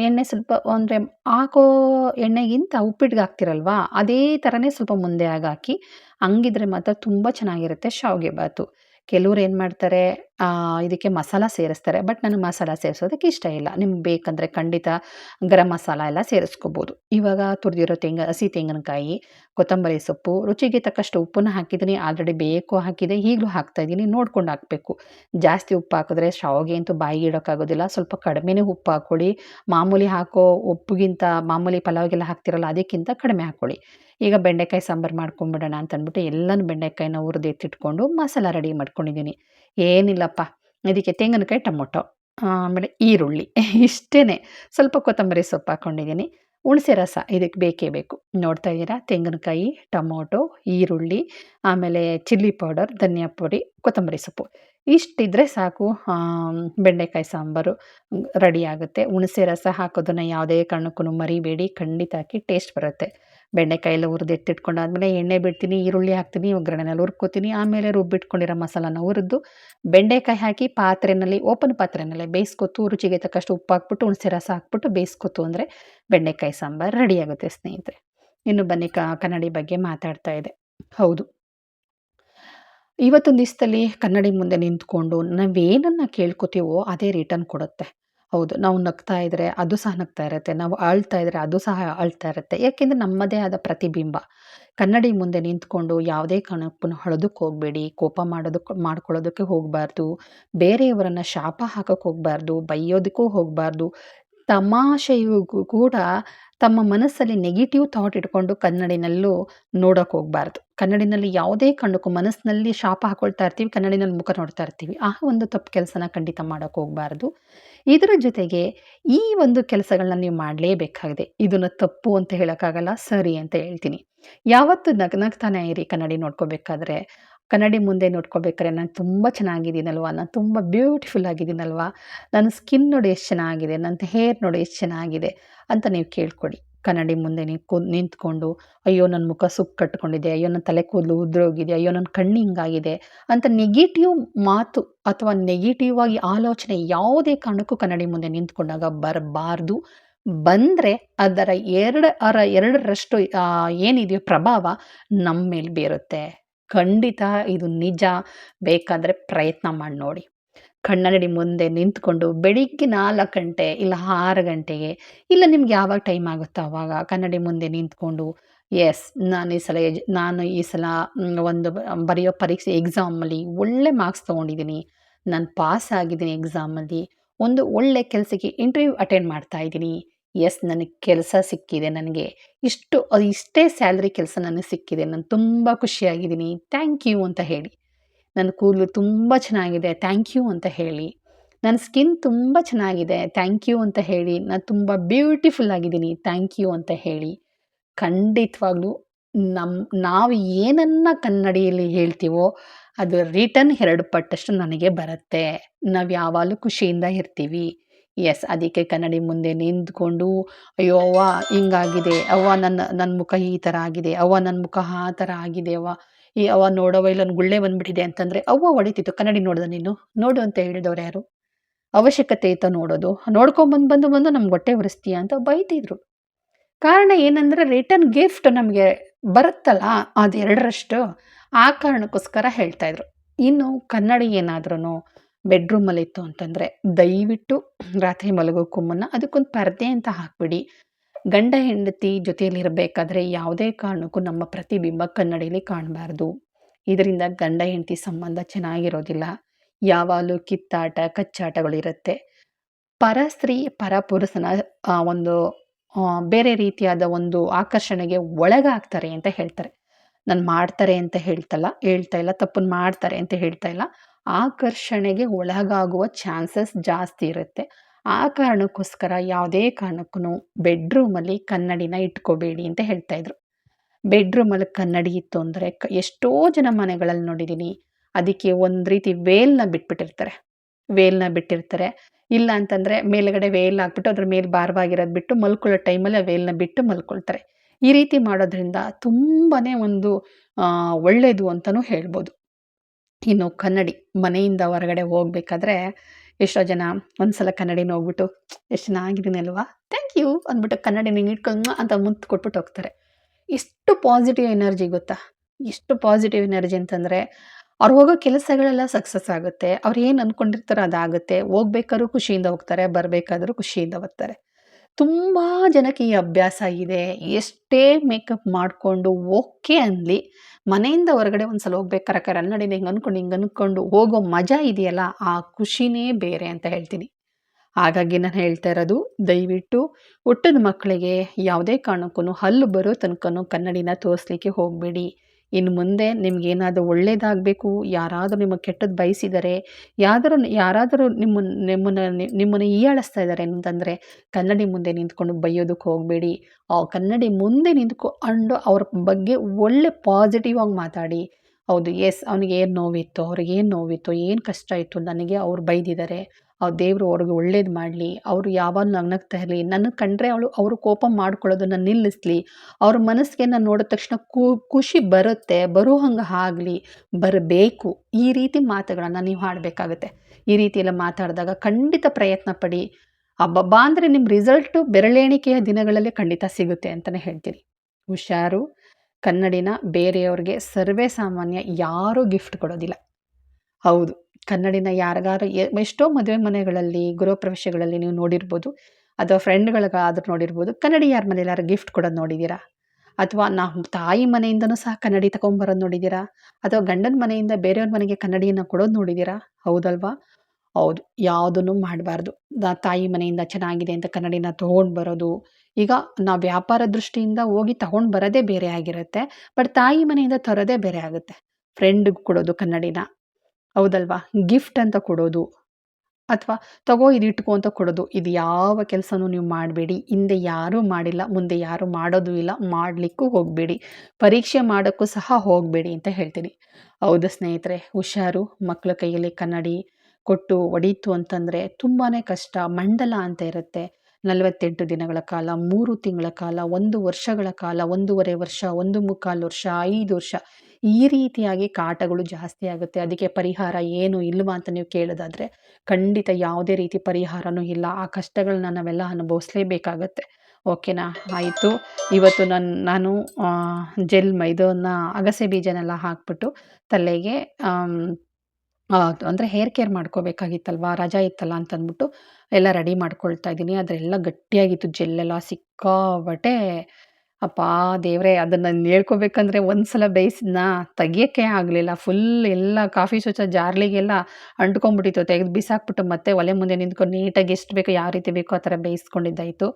ಎಣ್ಣೆ ಸ್ವಲ್ಪ ಅಂದರೆ ಹಾಕೋ ಎಣ್ಣೆಗಿಂತ ಉಪ್ಪಿಟ್ಟಿಗೆ ಹಾಕ್ತಿರಲ್ವಾ? ಅದೇ ಥರನೇ ಸ್ವಲ್ಪ ಮುಂದೆ ಆಗಿ ಹಾಕಿ ಹಂಗಿದ್ರೆ ಮಾತ್ರ ತುಂಬ ಚೆನ್ನಾಗಿರುತ್ತೆ ಶಾವಿಗೆ ಬಾತು. ಕೆಲವ್ರು ಏನು ಮಾಡ್ತಾರೆ ಇದಕ್ಕೆ ಮಸಾಲ ಸೇರಿಸ್ತಾರೆ. ಬಟ್ ನನಗೆ ಮಸಾಲ ಸೇರಿಸೋದಕ್ಕೆ ಇಷ್ಟ ಇಲ್ಲ. ನಿಮ್ಗೆ ಬೇಕಂದರೆ ಖಂಡಿತ ಗರಂ ಮಸಾಲ ಎಲ್ಲ ಸೇರಿಸ್ಕೋಬೋದು. ಇವಾಗ ತುರಿದಿರೋ ತೆಂಗ, ಹಸಿ ತೆಂಗಿನಕಾಯಿ, ಕೊತ್ತಂಬರಿ ಸೊಪ್ಪು, ರುಚಿಗೆ ತಕ್ಕಷ್ಟು ಉಪ್ಪನ್ನು ಹಾಕಿದ್ದೀನಿ. ಆಲ್ರೆಡಿ ಬೇಕು ಹಾಕಿದೆ, ಈಗಲೂ ಹಾಕ್ತಾ ಇದ್ದೀನಿ. ನೋಡ್ಕೊಂಡು ಹಾಕಬೇಕು. ಜಾಸ್ತಿ ಉಪ್ಪು ಹಾಕಿದ್ರೆ ಶಾವಿಗೆ ಅಂತೂ ಬಾಯಿಗೆ ಇಡೋಕ್ಕಾಗೋದಿಲ್ಲ. ಸ್ವಲ್ಪ ಕಡಿಮೆನೇ ಉಪ್ಪು ಹಾಕ್ಕೊಳ್ಳಿ. ಮಾಮೂಲಿ ಹಾಕೋ ಉಪ್ಪಿಗಿಂತ ಮಾಮೂಲಿ ಪಲಾವ್ಗೆಲ್ಲ ಹಾಕ್ತಿರಲ್ಲ, ಅದಕ್ಕಿಂತ ಕಡಿಮೆ ಹಾಕ್ಕೊಳ್ಳಿ. ಈಗ ಬೆಂಡೆಕಾಯಿ ಸಾಂಬಾರು ಮಾಡ್ಕೊಂಬಿಡೋಣ ಅಂತಂದ್ಬಿಟ್ಟು ಎಲ್ಲನೂ ಬೆಂಡೆಕಾಯಿನ ಹುರಿದು ಎತ್ತಿಟ್ಕೊಂಡು ಮಸಾಲ ರೆಡಿ ಮಾಡ್ಕೊಂಡಿದ್ದೀನಿ. ಏನಿಲ್ಲಪ್ಪ. ಇದಕ್ಕೆ ತೆಂಗಿನಕಾಯಿ, ಟೊಮೊಟೊ, ಆಮೇಲೆ ಈರುಳ್ಳಿ. ಇಷ್ಟೇ ಸ್ವಲ್ಪ ಕೊತ್ತಂಬರಿ ಸೊಪ್ಪು ಹಾಕ್ಕೊಂಡಿದ್ದೀನಿ ಹುಣಸೆ ರಸ ಇದಕ್ಕೆ ಬೇಕೇ ಬೇಕು. ನೋಡ್ತಾ ಇದ್ದೀರಾ? ತೆಂಗಿನಕಾಯಿ, ಟೊಮೊಟೊ, ಈರುಳ್ಳಿ, ಆಮೇಲೆ ಚಿಲ್ಲಿ ಪೌಡರ್, ಧನಿಯಾ ಪುಡಿ ಕೊತ್ತಂಬರಿ ಸೊಪ್ಪು. ಇಷ್ಟಿದ್ರೆ ಸಾಕು. ಬೆಂಡೆಕಾಯಿ ಸಾಂಬಾರು ರೆಡಿ ಆಗುತ್ತೆ. ಹುಣಸೆ ರಸ ಹಾಕೋದನ್ನು ಯಾವುದೇ ಕಾರಣಕ್ಕೂ ಮರಿಬೇಡಿ. ಖಂಡಿತ ಹಾಕಿ ಟೇಸ್ಟ್ ಬರುತ್ತೆ. ಬೆಂಡೆಕಾಯಿ ಎತ್ತಿಟ್ಕೊಂಡು ಆದಮೇಲೆ ಎಣ್ಣೆ ಬಿಡ್ತೀನಿ, ಈರುಳ್ಳಿ ಹಾಕ್ತೀನಿ ಒಗ್ಗರಣೆನಲ್ಲಿ ಹುರ್ಕೋತೀನಿ, ಆಮೇಲೆ ರುಬ್ಬಿಟ್ಕೊಂಡಿರೋ ಮಸಾಲಾನ ಹುರಿದು ಬೆಂಡೆಕಾಯಿ ಹಾಕಿ ಪಾತ್ರೆಯಲ್ಲಿ ಓಪನ್ ಪಾತ್ರೆಯಲ್ಲಿ ಬೇಯಿಸ್ಕೊತು, ರುಚಿಗೆ ತಕ್ಕಷ್ಟು ಉಪ್ಪು ಹಾಕ್ಬಿಟ್ಟು, ಹುಣಸೆ ರಸ ಹಾಕ್ಬಿಟ್ಟು ಬೇಯಿಸ್ಕೊತು ಅಂದರೆ ಬೆಂಡೆಕಾಯಿ ಸಾಂಬಾರು ರೆಡಿಯಾಗುತ್ತೆ ಸ್ನೇಹಿತರೆ. ಇನ್ನು ಬನ್ನಿ ಕನ್ನಡಿ ಬಗ್ಗೆ ಮಾತಾಡ್ತಾ ಇದೆ. ಹೌದು. ಇವತ್ತೊಂದು ದಿವಸದಲ್ಲಿ ಕನ್ನಡಿ ಮುಂದೆ ನಿಂತ್ಕೊಂಡು ನಾವೇನನ್ನು ಕೇಳ್ಕೊತೀವೋ ಅದೇ ರಿಟರ್ನ್ ಕೊಡುತ್ತೆ. ಹೌದು. ನಾವು ನಗ್ತಾ ಇದ್ದರೆ ಅದು ಸಹ ನಗ್ತಾ ಇರುತ್ತೆ. ನಾವು ಅಳ್ತಾ ಇದ್ದರೆ ಅದು ಸಹ ಅಳ್ತಾ ಇರುತ್ತೆ. ಯಾಕೆಂದರೆ ನಮ್ಮದೇ ಆದ ಪ್ರತಿಬಿಂಬ. ಕನ್ನಡಿ ಮುಂದೆ ನಿಂತ್ಕೊಂಡು ಯಾವುದೇ ಕಣಪನ್ನು ಅಳೋದಕ್ಕೆ ಹೋಗಬೇಡಿ, ಕೋಪ ಮಾಡೋದಕ್ಕೆ ಮಾಡ್ಕೊಳ್ಳೋದಕ್ಕೆ ಹೋಗಬಾರ್ದು, ಬೇರೆಯವರನ್ನು ಶಾಪ ಹಾಕಕ್ಕೆ ಹೋಗಬಾರ್ದು, ಬೈಯೋದಕ್ಕೂ ಹೋಗಬಾರ್ದು ತಮಾಷೆಯೂ ಕೂಡ ತಮ್ಮ ಮನಸ್ಸಲ್ಲಿ ನೆಗೆಟಿವ್ ಥಾಟ್ ಇಟ್ಕೊಂಡು ಕನ್ನಡಿನಲ್ಲೂ ನೋಡೋಕೆ ಹೋಗಬಾರ್ದು. ಕನ್ನಡಿನಲ್ಲಿ ಯಾವುದೇ ಕಣ್ಣಕ್ಕೂ ಮನಸ್ಸಿನಲ್ಲಿ ಶಾಪ ಹಾಕೊಳ್ತಾ ಇರ್ತೀವಿ, ಕನ್ನಡಿನಲ್ಲಿ ಮುಖ ನೋಡ್ತಾ ಇರ್ತೀವಿ. ಆ ಒಂದು ತಪ್ಪು ಕೆಲಸನ ಖಂಡಿತ ಮಾಡೋಕೆ ಹೋಗಬಾರ್ದು. ಇದರ ಜೊತೆಗೆ ಈ ಒಂದು ಕೆಲಸಗಳನ್ನ ನೀವು ಮಾಡಲೇಬೇಕಾಗಿದೆ. ಇದನ್ನು ತಪ್ಪು ಅಂತ ಹೇಳೋಕ್ಕಾಗಲ್ಲ, ಸರಿ ಅಂತ ಹೇಳ್ತೀನಿ. ಯಾವತ್ತು ನಗ್ನಗ್ತಾನೆ ಇರಿ ಕನ್ನಡಿ ನೋಡ್ಕೋಬೇಕಾದ್ರೆ ಕನ್ನಡಿ ಮುಂದೆ ನೋಡ್ಕೋಬೇಕಾರೆ ನಾನು ತುಂಬ ಚೆನ್ನಾಗಿದ್ದೀನಲ್ವಾ? ನಾನು ತುಂಬ ಬ್ಯೂಟಿಫುಲ್ ಆಗಿದ್ದೀನಲ್ವಾ? ನನ್ನ ಸ್ಕಿನ್ ನೋಡಿ ಎಷ್ಟು ಚೆನ್ನಾಗಿದೆ? ನನ್ನ ಹೇರ್ ನೋಡಿ ಎಷ್ಟು ಚೆನ್ನಾಗಿದೆ? ಅಂತ ನೀವು ಕೇಳ್ಕೊಡಿ. ಕನ್ನಡಿ ಮುಂದೆ ನಿಂತ್ಕೊ ನಿಂತ್ಕೊಂಡು, ಅಯ್ಯೋ ನನ್ನ ಮುಖ ಸುಕ್ಕು ಕಟ್ಕೊಂಡಿದೆ, ಅಯ್ಯೋ ನನ್ನ ತಲೆ ಕೂದಲು ಉದ್ರೋಗಿದೆ, ಅಯ್ಯೋ ನನ್ನ ಕಣ್ಣು ಹಿಂಗಾಗಿದೆ ಅಂತ ನೆಗೆಟಿವ್ ಮಾತು ಅಥವಾ ನೆಗೆಟಿವ್ ಆಗಿ ಆಲೋಚನೆ ಯಾವುದೇ ಕಾರಣಕ್ಕೂ ಕನ್ನಡಿ ಮುಂದೆ ನಿಂತ್ಕೊಂಡಾಗ ಬರಬಾರ್ದು. ಬಂದರೆ ಅದರ ಎರಡು, ಅರ ಎರಡರಷ್ಟು ಏನಿದೆಯೋ ಪ್ರಭಾವ ನಮ್ಮ ಮೇಲೆ ಬೀರುತ್ತೆ. ಖಂಡಿತ ಇದು ನಿಜ. ಬೇಕಾದರೆ ಪ್ರಯತ್ನ ಮಾಡಿ ನೋಡಿ. ಕನ್ನಡಿ ಮುಂದೆ ನಿಂತ್ಕೊಂಡು ಬೆಳಿಗ್ಗೆ ನಾಲ್ಕು ಗಂಟೆ ಇಲ್ಲ ಆರು ಗಂಟೆಗೆ ಇಲ್ಲ ನಿಮ್ಗೆ ಯಾವಾಗ ಟೈಮ್ ಆಗುತ್ತೋ ಆವಾಗ ಕನ್ನಡಿ ಮುಂದೆ ನಿಂತ್ಕೊಂಡು ಎಸ್ ನಾನು ಈ ಸಲ ನಾನು ಈ ಸಲ ಒಂದು ಬರೆಯೋ ಪರೀಕ್ಷೆ ಎಕ್ಸಾಮಲ್ಲಿ ಒಳ್ಳೆ ಮಾರ್ಕ್ಸ್ ತೊಗೊಂಡಿದ್ದೀನಿ. ನಾನು ಪಾಸ್ ಆಗಿದ್ದೀನಿ ಎಕ್ಸಾಮಲ್ಲಿ ಒಂದು ಒಳ್ಳೆ ಕೆಲಸಕ್ಕೆ ಇಂಟರ್ವ್ಯೂ ಅಟೆಂಡ್ ಮಾಡ್ತಾ ಇದ್ದೀನಿ. ಎಸ್ ನನಗೆ ಕೆಲಸ ಸಿಕ್ಕಿದೆ, ನನಗೆ ಇಷ್ಟು ಇಷ್ಟೇ ಸ್ಯಾಲ್ರಿ ಕೆಲಸ ನನಗೆ ಸಿಕ್ಕಿದೆ, ನಾನು ತುಂಬ ಖುಷಿಯಾಗಿದ್ದೀನಿ, ಥ್ಯಾಂಕ್ ಯು ಅಂತ ಹೇಳಿ. ನನ್ನ ಕೂದಲು ತುಂಬ ಚೆನ್ನಾಗಿದೆ, ಥ್ಯಾಂಕ್ ಯು ಅಂತ ಹೇಳಿ. ನನ್ನ ಸ್ಕಿನ್ ತುಂಬ ಚೆನ್ನಾಗಿದೆ, ಥ್ಯಾಂಕ್ ಯು ಅಂತ ಹೇಳಿ. ನಾನು ತುಂಬ ಬ್ಯೂಟಿಫುಲ್ ಆಗಿದ್ದೀನಿ, ಥ್ಯಾಂಕ್ ಯು ಅಂತ ಹೇಳಿ. ಖಂಡಿತವಾಗ್ಲೂ ನಮ್ಮ ನಾವು ಏನನ್ನ ಕನ್ನಡಿಯಲ್ಲಿ ಹೇಳ್ತೀವೋ ಅದು ರಿಟರ್ನ್ ಎರಡು ಪಟ್ಟಷ್ಟು ನನಗೆ ಬರುತ್ತೆ. ನಾವು ಯಾವಾಗಲೂ ಖುಷಿಯಿಂದ ಇರ್ತೀವಿ. ಎಸ್ ಅದಕ್ಕೆ ಕನ್ನಡಿ ಮುಂದೆ ನಿಂತ್ಕೊಂಡು, ಅಯ್ಯೋ, ಅವ್ವ, ಹಿಂಗಾಗಿದೆ. ಅವ್ವ, ನನ್ನ ನನ್ನ ಮುಖ ಈ ಥರ ಆಗಿದೆ. ಅವ್ವ ನನ್ನ ಮುಖ ಆ ಥರ ಆಗಿದೆ. ಅವ್ವ, ಈ ಅವ್ವ ನೋಡೋವ ಇಲ್ಲೊಂದು ಗುಳ್ಳೆ ಬಂದ್ಬಿಟ್ಟಿದೆ. ಅಂತಂದರೆ, ಅವ್ವ ಹೊಡಿತಿತ್ತು. ಕನ್ನಡಿ ನೋಡ್ದ ನೀನು? ನೋಡು ಅಂತ ಹೇಳಿದವ್ರು ಯಾರು? ಅವಶ್ಯಕತೆ ಇತ್ತ ನೋಡೋದು. ನೋಡ್ಕೊಂಬಂದು ಬಂದು ಬಂದು ನಮ್ಗೆ ಹೊಟ್ಟೆ ಉರಿಸ್ತೀಯ ಅಂತ ಬೈತಿದ್ರು. ಕಾರಣ ಏನಂದರೆ ರಿಟರ್ನ್ ಗಿಫ್ಟ್ ನಮಗೆ ಬರುತ್ತಲ್ಲ, ಅದೆರಡರಷ್ಟು ಆ ಕಾರಣಕ್ಕೋಸ್ಕರ ಹೇಳ್ತಾ ಇದ್ರು. ಇನ್ನು ಕನ್ನಡಿ ಏನಾದ್ರೂ ಬೆಡ್ರೂಮಲ್ಲಿ ಇತ್ತು ಅಂತಂದರೆ ದಯವಿಟ್ಟು ರಾತ್ರಿ ಮಲಗೋಕ್ಕೂ ಮುನ್ನ ಅದಕ್ಕೊಂದು ಪರದೆ ಅಂತ ಹಾಕ್ಬಿಡಿ. ಗಂಡ ಹೆಂಡತಿ ಜೊತೆಯಲ್ಲಿ ಇರಬೇಕಾದ್ರೆ ಯಾವುದೇ ಕಾರಣಕ್ಕೂ ನಮ್ಮ ಪ್ರತಿಬಿಂಬ ಕನ್ನಡಿಯಲ್ಲಿ ಕಾಣಬಾರ್ದು. ಇದರಿಂದ ಗಂಡ ಹೆಂಡತಿ ಸಂಬಂಧ ಚೆನ್ನಾಗಿರೋದಿಲ್ಲ. ಯಾವಾಗಲೂ ಕಿತ್ತಾಟ, ಕಚ್ಚಾಟಗಳಿರುತ್ತೆ. ಪರ ಸ್ತ್ರೀ, ಪರ ಪುರುಷನ ಒಂದು ಬೇರೆ ರೀತಿಯಾದ ಒಂದು ಆಕರ್ಷಣೆಗೆ ಒಳಗಾಗ್ತಾರೆ ಅಂತ ಹೇಳ್ತಾರೆ. ನಾನು ಮಾಡ್ತಾರೆ ಅಂತ ಹೇಳ್ತಲ್ಲ, ಹೇಳ್ತಾ ಇಲ್ಲ, ತಪ್ಪನ್ನು ಮಾಡ್ತಾರೆ ಅಂತ ಹೇಳ್ತಾ ಇಲ್ಲ. ಆಕರ್ಷಣೆಗೆ ಒಳಗಾಗುವ ಚಾನ್ಸಸ್ ಜಾಸ್ತಿ ಇರುತ್ತೆ. ಆ ಕಾರಣಕ್ಕೋಸ್ಕರ ಯಾವುದೇ ಕಾರಣಕ್ಕೂ ಬೆಡ್ರೂಮಲ್ಲಿ ಕನ್ನಡಿನ ಇಟ್ಕೋಬೇಡಿ ಅಂತ ಹೇಳ್ತಾ ಇದ್ರು. ಬೆಡ್ರೂಮಲ್ಲಿ ಕನ್ನಡಿ ಇತ್ತು ಅಂದರೆ ಕ ಎಷ್ಟೋ ಜನ ಮನೆಗಳಲ್ಲಿ ನೋಡಿದ್ದೀನಿ ಅದಕ್ಕೆ ಒಂದು ರೀತಿ ವೇಲ್ನ ಬಿಟ್ಬಿಟ್ಟಿರ್ತಾರೆ. ವೇಲ್ನ ಬಿಟ್ಟಿರ್ತಾರೆ. ಇಲ್ಲ ಅಂತಂದರೆ ಮೇಲ್ಗಡೆ ವೇಲ್ ಹಾಕ್ಬಿಟ್ಟು ಅದ್ರ ಮೇಲೆ ಭಾರವಾಗಿರೋದು ಬಿಟ್ಟು ಮಲ್ಕೊಳ್ಳೋ ಟೈಮಲ್ಲಿ ವೇಲ್ನ ಬಿಟ್ಟು ಮಲ್ಕೊಳ್ತಾರೆ. ಈ ರೀತಿ ಮಾಡೋದ್ರಿಂದ ತುಂಬಾ ಒಂದು ಒಳ್ಳೆಯದು ಅಂತಲೂ ಹೇಳ್ಬೋದು. ಇನ್ನು ಕನ್ನಡಿ ಮನೆಯಿಂದ ಹೊರಗಡೆ ಹೋಗ್ಬೇಕಾದ್ರೆ ಎಷ್ಟೋ ಜನ ಒಂದ್ಸಲ ಕನ್ನಡಿ ನೋಡ್ಬಿಟ್ಟು ಎಷ್ಟು ಚೆನ್ನಾಗಿದ್ದೀನಿ ಅಲ್ವಾ? ಥ್ಯಾಂಕ್ ಯು ಅಂದ್ಬಿಟ್ಟು ಕನ್ನಡಿ ನೀನು ಇಟ್ಕೊಂಡು ಅಂತ ಮುತ್ತು ಕೊಟ್ಬಿಟ್ಟು ಹೋಗ್ತಾರೆ. ಎಷ್ಟು ಪಾಸಿಟಿವ್ ಎನರ್ಜಿ ಗೊತ್ತಾ? ಎಷ್ಟು ಪಾಸಿಟಿವ್ ಎನರ್ಜಿ ಅಂತಂದರೆ ಅವ್ರು ಹೋಗೋ ಕೆಲಸಗಳೆಲ್ಲ ಸಕ್ಸಸ್ ಆಗುತ್ತೆ. ಅವ್ರು ಏನು ಅಂದ್ಕೊಂಡಿರ್ತಾರೋ ಅದಾಗುತ್ತೆ. ಹೋಗ್ಬೇಕಾದ್ರೂ ಖುಷಿಯಿಂದ ಹೋಗ್ತಾರೆ, ಬರಬೇಕಾದ್ರೂ ಖುಷಿಯಿಂದ ಬರ್ತಾರೆ. ತುಂಬ ಜನಕ್ಕೆ ಈ ಅಭ್ಯಾಸ ಇದೆ ಎಷ್ಟೇ ಮೇಕಪ್ ಮಾಡಿಕೊಂಡು ಓಕೆ ಅನ್ಲಿ, ಮನೆಯಿಂದ ಹೊರಗಡೆ ಒಂದು ಸಲ ಹೋಗ್ಬೇಕಾರೆ ಕನ್ನಡಿನ ಹಿಂಗೆ ಅಂದ್ಕೊಂಡು ಹಿಂಗೆ ಅಂದ್ಕೊಂಡು ಹೋಗೋ ಮಜಾ ಇದೆಯಲ್ಲ, ಆ ಖುಷಿನೇ ಬೇರೆ ಅಂತ ಹೇಳ್ತೀನಿ. ಹಾಗಾಗಿ ನಾನು ಹೇಳ್ತಾ ಇರೋದು, ದಯವಿಟ್ಟು ಹುಟ್ಟದ ಮಕ್ಕಳಿಗೆ ಯಾವುದೇ ಕಾರಣಕ್ಕೂ ಹಲ್ಲು ಬರೋ ತನಕನೂ ಕನ್ನಡಿನ ತೋರಿಸ್ಲಿಕ್ಕೆ ಹೋಗಬೇಡಿ. ಇನ್ನು ಮುಂದೆ ನಿಮಗೇನಾದರೂ ಒಳ್ಳೇದಾಗಬೇಕು, ಯಾರಾದರೂ ನಿಮಗೆ ಕೆಟ್ಟದ್ದು ಬಯಸಿದರೆ ಯಾರಾದರೂ ಯಾರಾದರೂ ನಿಮ್ಮನ್ನು ನಿಮ್ಮನ್ನು ನಿಮ್ಮನ್ನು ಈಯಾಳಿಸ್ತಾ ಇದ್ದಾರೆ ಅಂತಂದರೆ ಕನ್ನಡಿ ಮುಂದೆ ನಿಂತ್ಕೊಂಡು ಬೈಯೋದಕ್ಕೆ ಹೋಗಬೇಡಿ. ಆ ಕನ್ನಡಿ ಮುಂದೆ ನಿಂತ್ಕೊಂಡು ಅವ್ರ ಬಗ್ಗೆ ಒಳ್ಳೆ ಪಾಸಿಟಿವ್ ಆಗಿ ಮಾತಾಡಿ. ಹೌದು ಎಸ್ ಅವನಿಗೆ ಏನು ನೋವಿತ್ತು, ಅವ್ರಿಗೆ ಏನು ನೋವಿತ್ತು, ಏನು ಕಷ್ಟ ಇತ್ತು, ನನಗೆ ಅವ್ರು ಬೈದಿದ್ದಾರೆ. ಅವ್ರು ದೇವರು ಅವ್ರಿಗೆ ಒಳ್ಳೇದು ಮಾಡಲಿ, ಅವರು ಯಾವಾಗ ನಗ್ನಗ್ತಾ ಇರಲಿ. ನನ್ನ ಕಂಡ್ರೆ ಅವಳು, ಅವರು ಕೋಪ ಮಾಡ್ಕೊಳ್ಳೋದನ್ನು ನಿಲ್ಲಿಸಲಿ. ಅವ್ರ ಮನಸ್ಸಿಗೆ ನಾನು ನೋಡಿದ ತಕ್ಷಣ ಖುಷಿ ಬರುತ್ತೆ, ಬರೋ ಹಂಗೆ ಆಗಲಿ. ಬರಬೇಕು. ಈ ರೀತಿ ಮಾತುಗಳನ್ನು ನೀವು ಹಾಡಬೇಕಾಗುತ್ತೆ. ಈ ರೀತಿ ಎಲ್ಲ ಮಾತಾಡಿದಾಗ ಖಂಡಿತ ಪ್ರಯತ್ನ ಪಡಿ. ಅಬ್ಬಬ್ಬ ಅಂದರೆ ನಿಮ್ಮ ರಿಸಲ್ಟು ಬೆರಳೆಣಿಕೆಯ ದಿನಗಳಲ್ಲೇ ಖಂಡಿತ ಸಿಗುತ್ತೆ ಅಂತಲೇ ಹೇಳ್ತೀನಿ. ಹುಷಾರು. ಕನ್ನಡಿನ ಬೇರೆಯವ್ರಿಗೆ ಸರ್ವೇ ಸಾಮಾನ್ಯ ಯಾರೂ ಗಿಫ್ಟ್ ಕೊಡೋದಿಲ್ಲ. ಹೌದು. ಕನ್ನಡಿನ ಯಾರಿಗಾರು ಎಷ್ಟೋ ಮದುವೆ ಮನೆಗಳಲ್ಲಿ ಗೃಹಪ್ರವೇಶಗಳಲ್ಲಿ ನೀವು ನೋಡಿರ್ಬೋದು. ಅಥವಾ ಫ್ರೆಂಡ್ಗಳಿಗಾದ್ರೂ ನೋಡಿರ್ಬೋದು. ಕನ್ನಡಿ ಯಾರ ಮನೇಲಾರು ಗಿಫ್ಟ್ ಕೊಡೋದು ನೋಡಿದ್ದೀರಾ ಅಥವಾ ನಾವು ತಾಯಿ ಮನೆಯಿಂದನೂ ಸಹ ಕನ್ನಡಿ ತಗೊಂಬರೋದು ನೋಡಿದ್ದೀರಾ ಅಥವಾ ಗಂಡನ ಮನೆಯಿಂದ ಬೇರೆಯವ್ರ ಮನೆಗೆ ಕನ್ನಡಿಯನ್ನು ಕೊಡೋದು ನೋಡಿದ್ದೀರಾ ಹೌದಲ್ವಾ? ಹೌದು. ಯಾವುದನ್ನು ಮಾಡಬಾರ್ದು. ತಾಯಿ ಮನೆಯಿಂದ ಚೆನ್ನಾಗಿದೆ ಅಂತ ಕನ್ನಡಿನ ತೊಗೊಂಡು ಬರೋದು ಈಗ ನಾವು ವ್ಯಾಪಾರ ದೃಷ್ಟಿಯಿಂದ ಹೋಗಿ ತಗೊಂಡು ಬರೋದೇ ಬೇರೆ ಆಗಿರುತ್ತೆ. ಬಟ್ ತಾಯಿ ಮನೆಯಿಂದ ತರೋದೇ ಬೇರೆ ಆಗುತ್ತೆ. ಫ್ರೆಂಡ್ಗೆ ಕೊಡೋದು ಕನ್ನಡಿನ. ಹೌದಲ್ವಾ? ಗಿಫ್ಟ್ ಅಂತ ಕೊಡೋದು. ಅಥವಾ ತಗೋ ಇದು ಇಟ್ಕೋ ಅಂತ ಕೊಡೋದು. ಇದು ಯಾವ ಕೆಲಸನೂ ನೀವು ಮಾಡಬೇಡಿ. ಹಿಂದೆ ಯಾರೂ ಮಾಡಿಲ್ಲ, ಮುಂದೆ ಯಾರೂ ಮಾಡೋದು ಇಲ್ಲ. ಮಾಡಲಿಕ್ಕೂ ಹೋಗಬೇಡಿ. ಪರೀಕ್ಷೆ ಮಾಡೋಕ್ಕೂ ಸಹ ಹೋಗಬೇಡಿ ಅಂತ ಹೇಳ್ತೀನಿ. ಹೌದು ಸ್ನೇಹಿತರೆ, ಹುಷಾರು ಮಕ್ಕಳ ಕೈಯಲ್ಲಿ ಕನ್ನಡಿ ಕೊಟ್ಟು ಒಡೀತು ಅಂತಂದರೆ ತುಂಬಾ ಕಷ್ಟ. ಮಂಡಲ ಅಂತ ಇರುತ್ತೆ. ನಲವತ್ತೆಂಟು ದಿನಗಳ ಕಾಲ, ಮೂರು ತಿಂಗಳ ಕಾಲ, ಒಂದು ವರ್ಷಗಳ ಕಾಲ, ಒಂದೂವರೆ ವರ್ಷ, ಒಂದು ಮುಕ್ಕಾಲು ವರ್ಷ, ಐದು ವರ್ಷ. ಈ ರೀತಿಯಾಗಿ ಕಾಟಗಳು ಜಾಸ್ತಿ ಆಗುತ್ತೆ. ಅದಕ್ಕೆ ಪರಿಹಾರ ಏನು ಇಲ್ವಾ ಅಂತ ನೀವು ಕೇಳೋದಾದರೆ, ಖಂಡಿತ ಯಾವುದೇ ರೀತಿ ಪರಿಹಾರನೂ ಇಲ್ಲ. ಆ ಕಷ್ಟಗಳನ್ನ ನಾವೆಲ್ಲ ಅನುಭವಿಸ್ಲೇಬೇಕಾಗತ್ತೆ. ಓಕೆನಾ? ಆಯಿತು. ಇವತ್ತು ನಾನು ನಾನು ಜೆಲ್ ಇದನ್ನು ಅಗಸೆ ಬೀಜನೆಲ್ಲ ಹಾಕ್ಬಿಟ್ಟು ತಲೆಗೆ ಅಂದರೆ ಹೇರ್ ಕೇರ್ ಮಾಡ್ಕೋಬೇಕಾಗಿತ್ತಲ್ವಾ? ರಜಾ ಇತ್ತಲ್ಲ ಅಂತಂದ್ಬಿಟ್ಟು ಎಲ್ಲ ರೆಡಿ ಮಾಡ್ಕೊಳ್ತಾ ಇದ್ದೀನಿ. ಅದರೆಲ್ಲ ಗಟ್ಟಿಯಾಗಿತ್ತು. ಜೆಲ್ಲೆಲ್ಲ ಸಿಕ್ಕಾಬಟ್ಟೆ ಅಪ್ಪಾ ದೇವರೇ, ಅದನ್ನು ಹೇಳ್ಕೊಬೇಕಂದ್ರೆ ಒಂದು ಸಲ ಬೇಯಿಸಿದ್ನ? ತೆಗಿಯೋಕ್ಕೆ ಆಗಲಿಲ್ಲ. ಫುಲ್ ಎಲ್ಲ ಕಾಫಿ ಸ್ವಚ್ಛ ಜಾರ್ಲಿಗೆಲ್ಲ ಅಂಟ್ಕೊಂಡ್ಬಿಟ್ಟಿತ್ತು ತೆಗೆದು ಬಿಸಾಕ್ಬಿಟ್ಟು ಮತ್ತೆ ಒಲೆ ಮುಂದೆ ನಿಂತ್ಕೊಂಡು ನೀಟಾಗಿ ಎಷ್ಟು ಬೇಕು, ಯಾವ ರೀತಿ ಬೇಕೋ ಆ ಥರ ಬೇಯಿಸ್ಕೊಂಡಿದ್ದಾಯಿತು.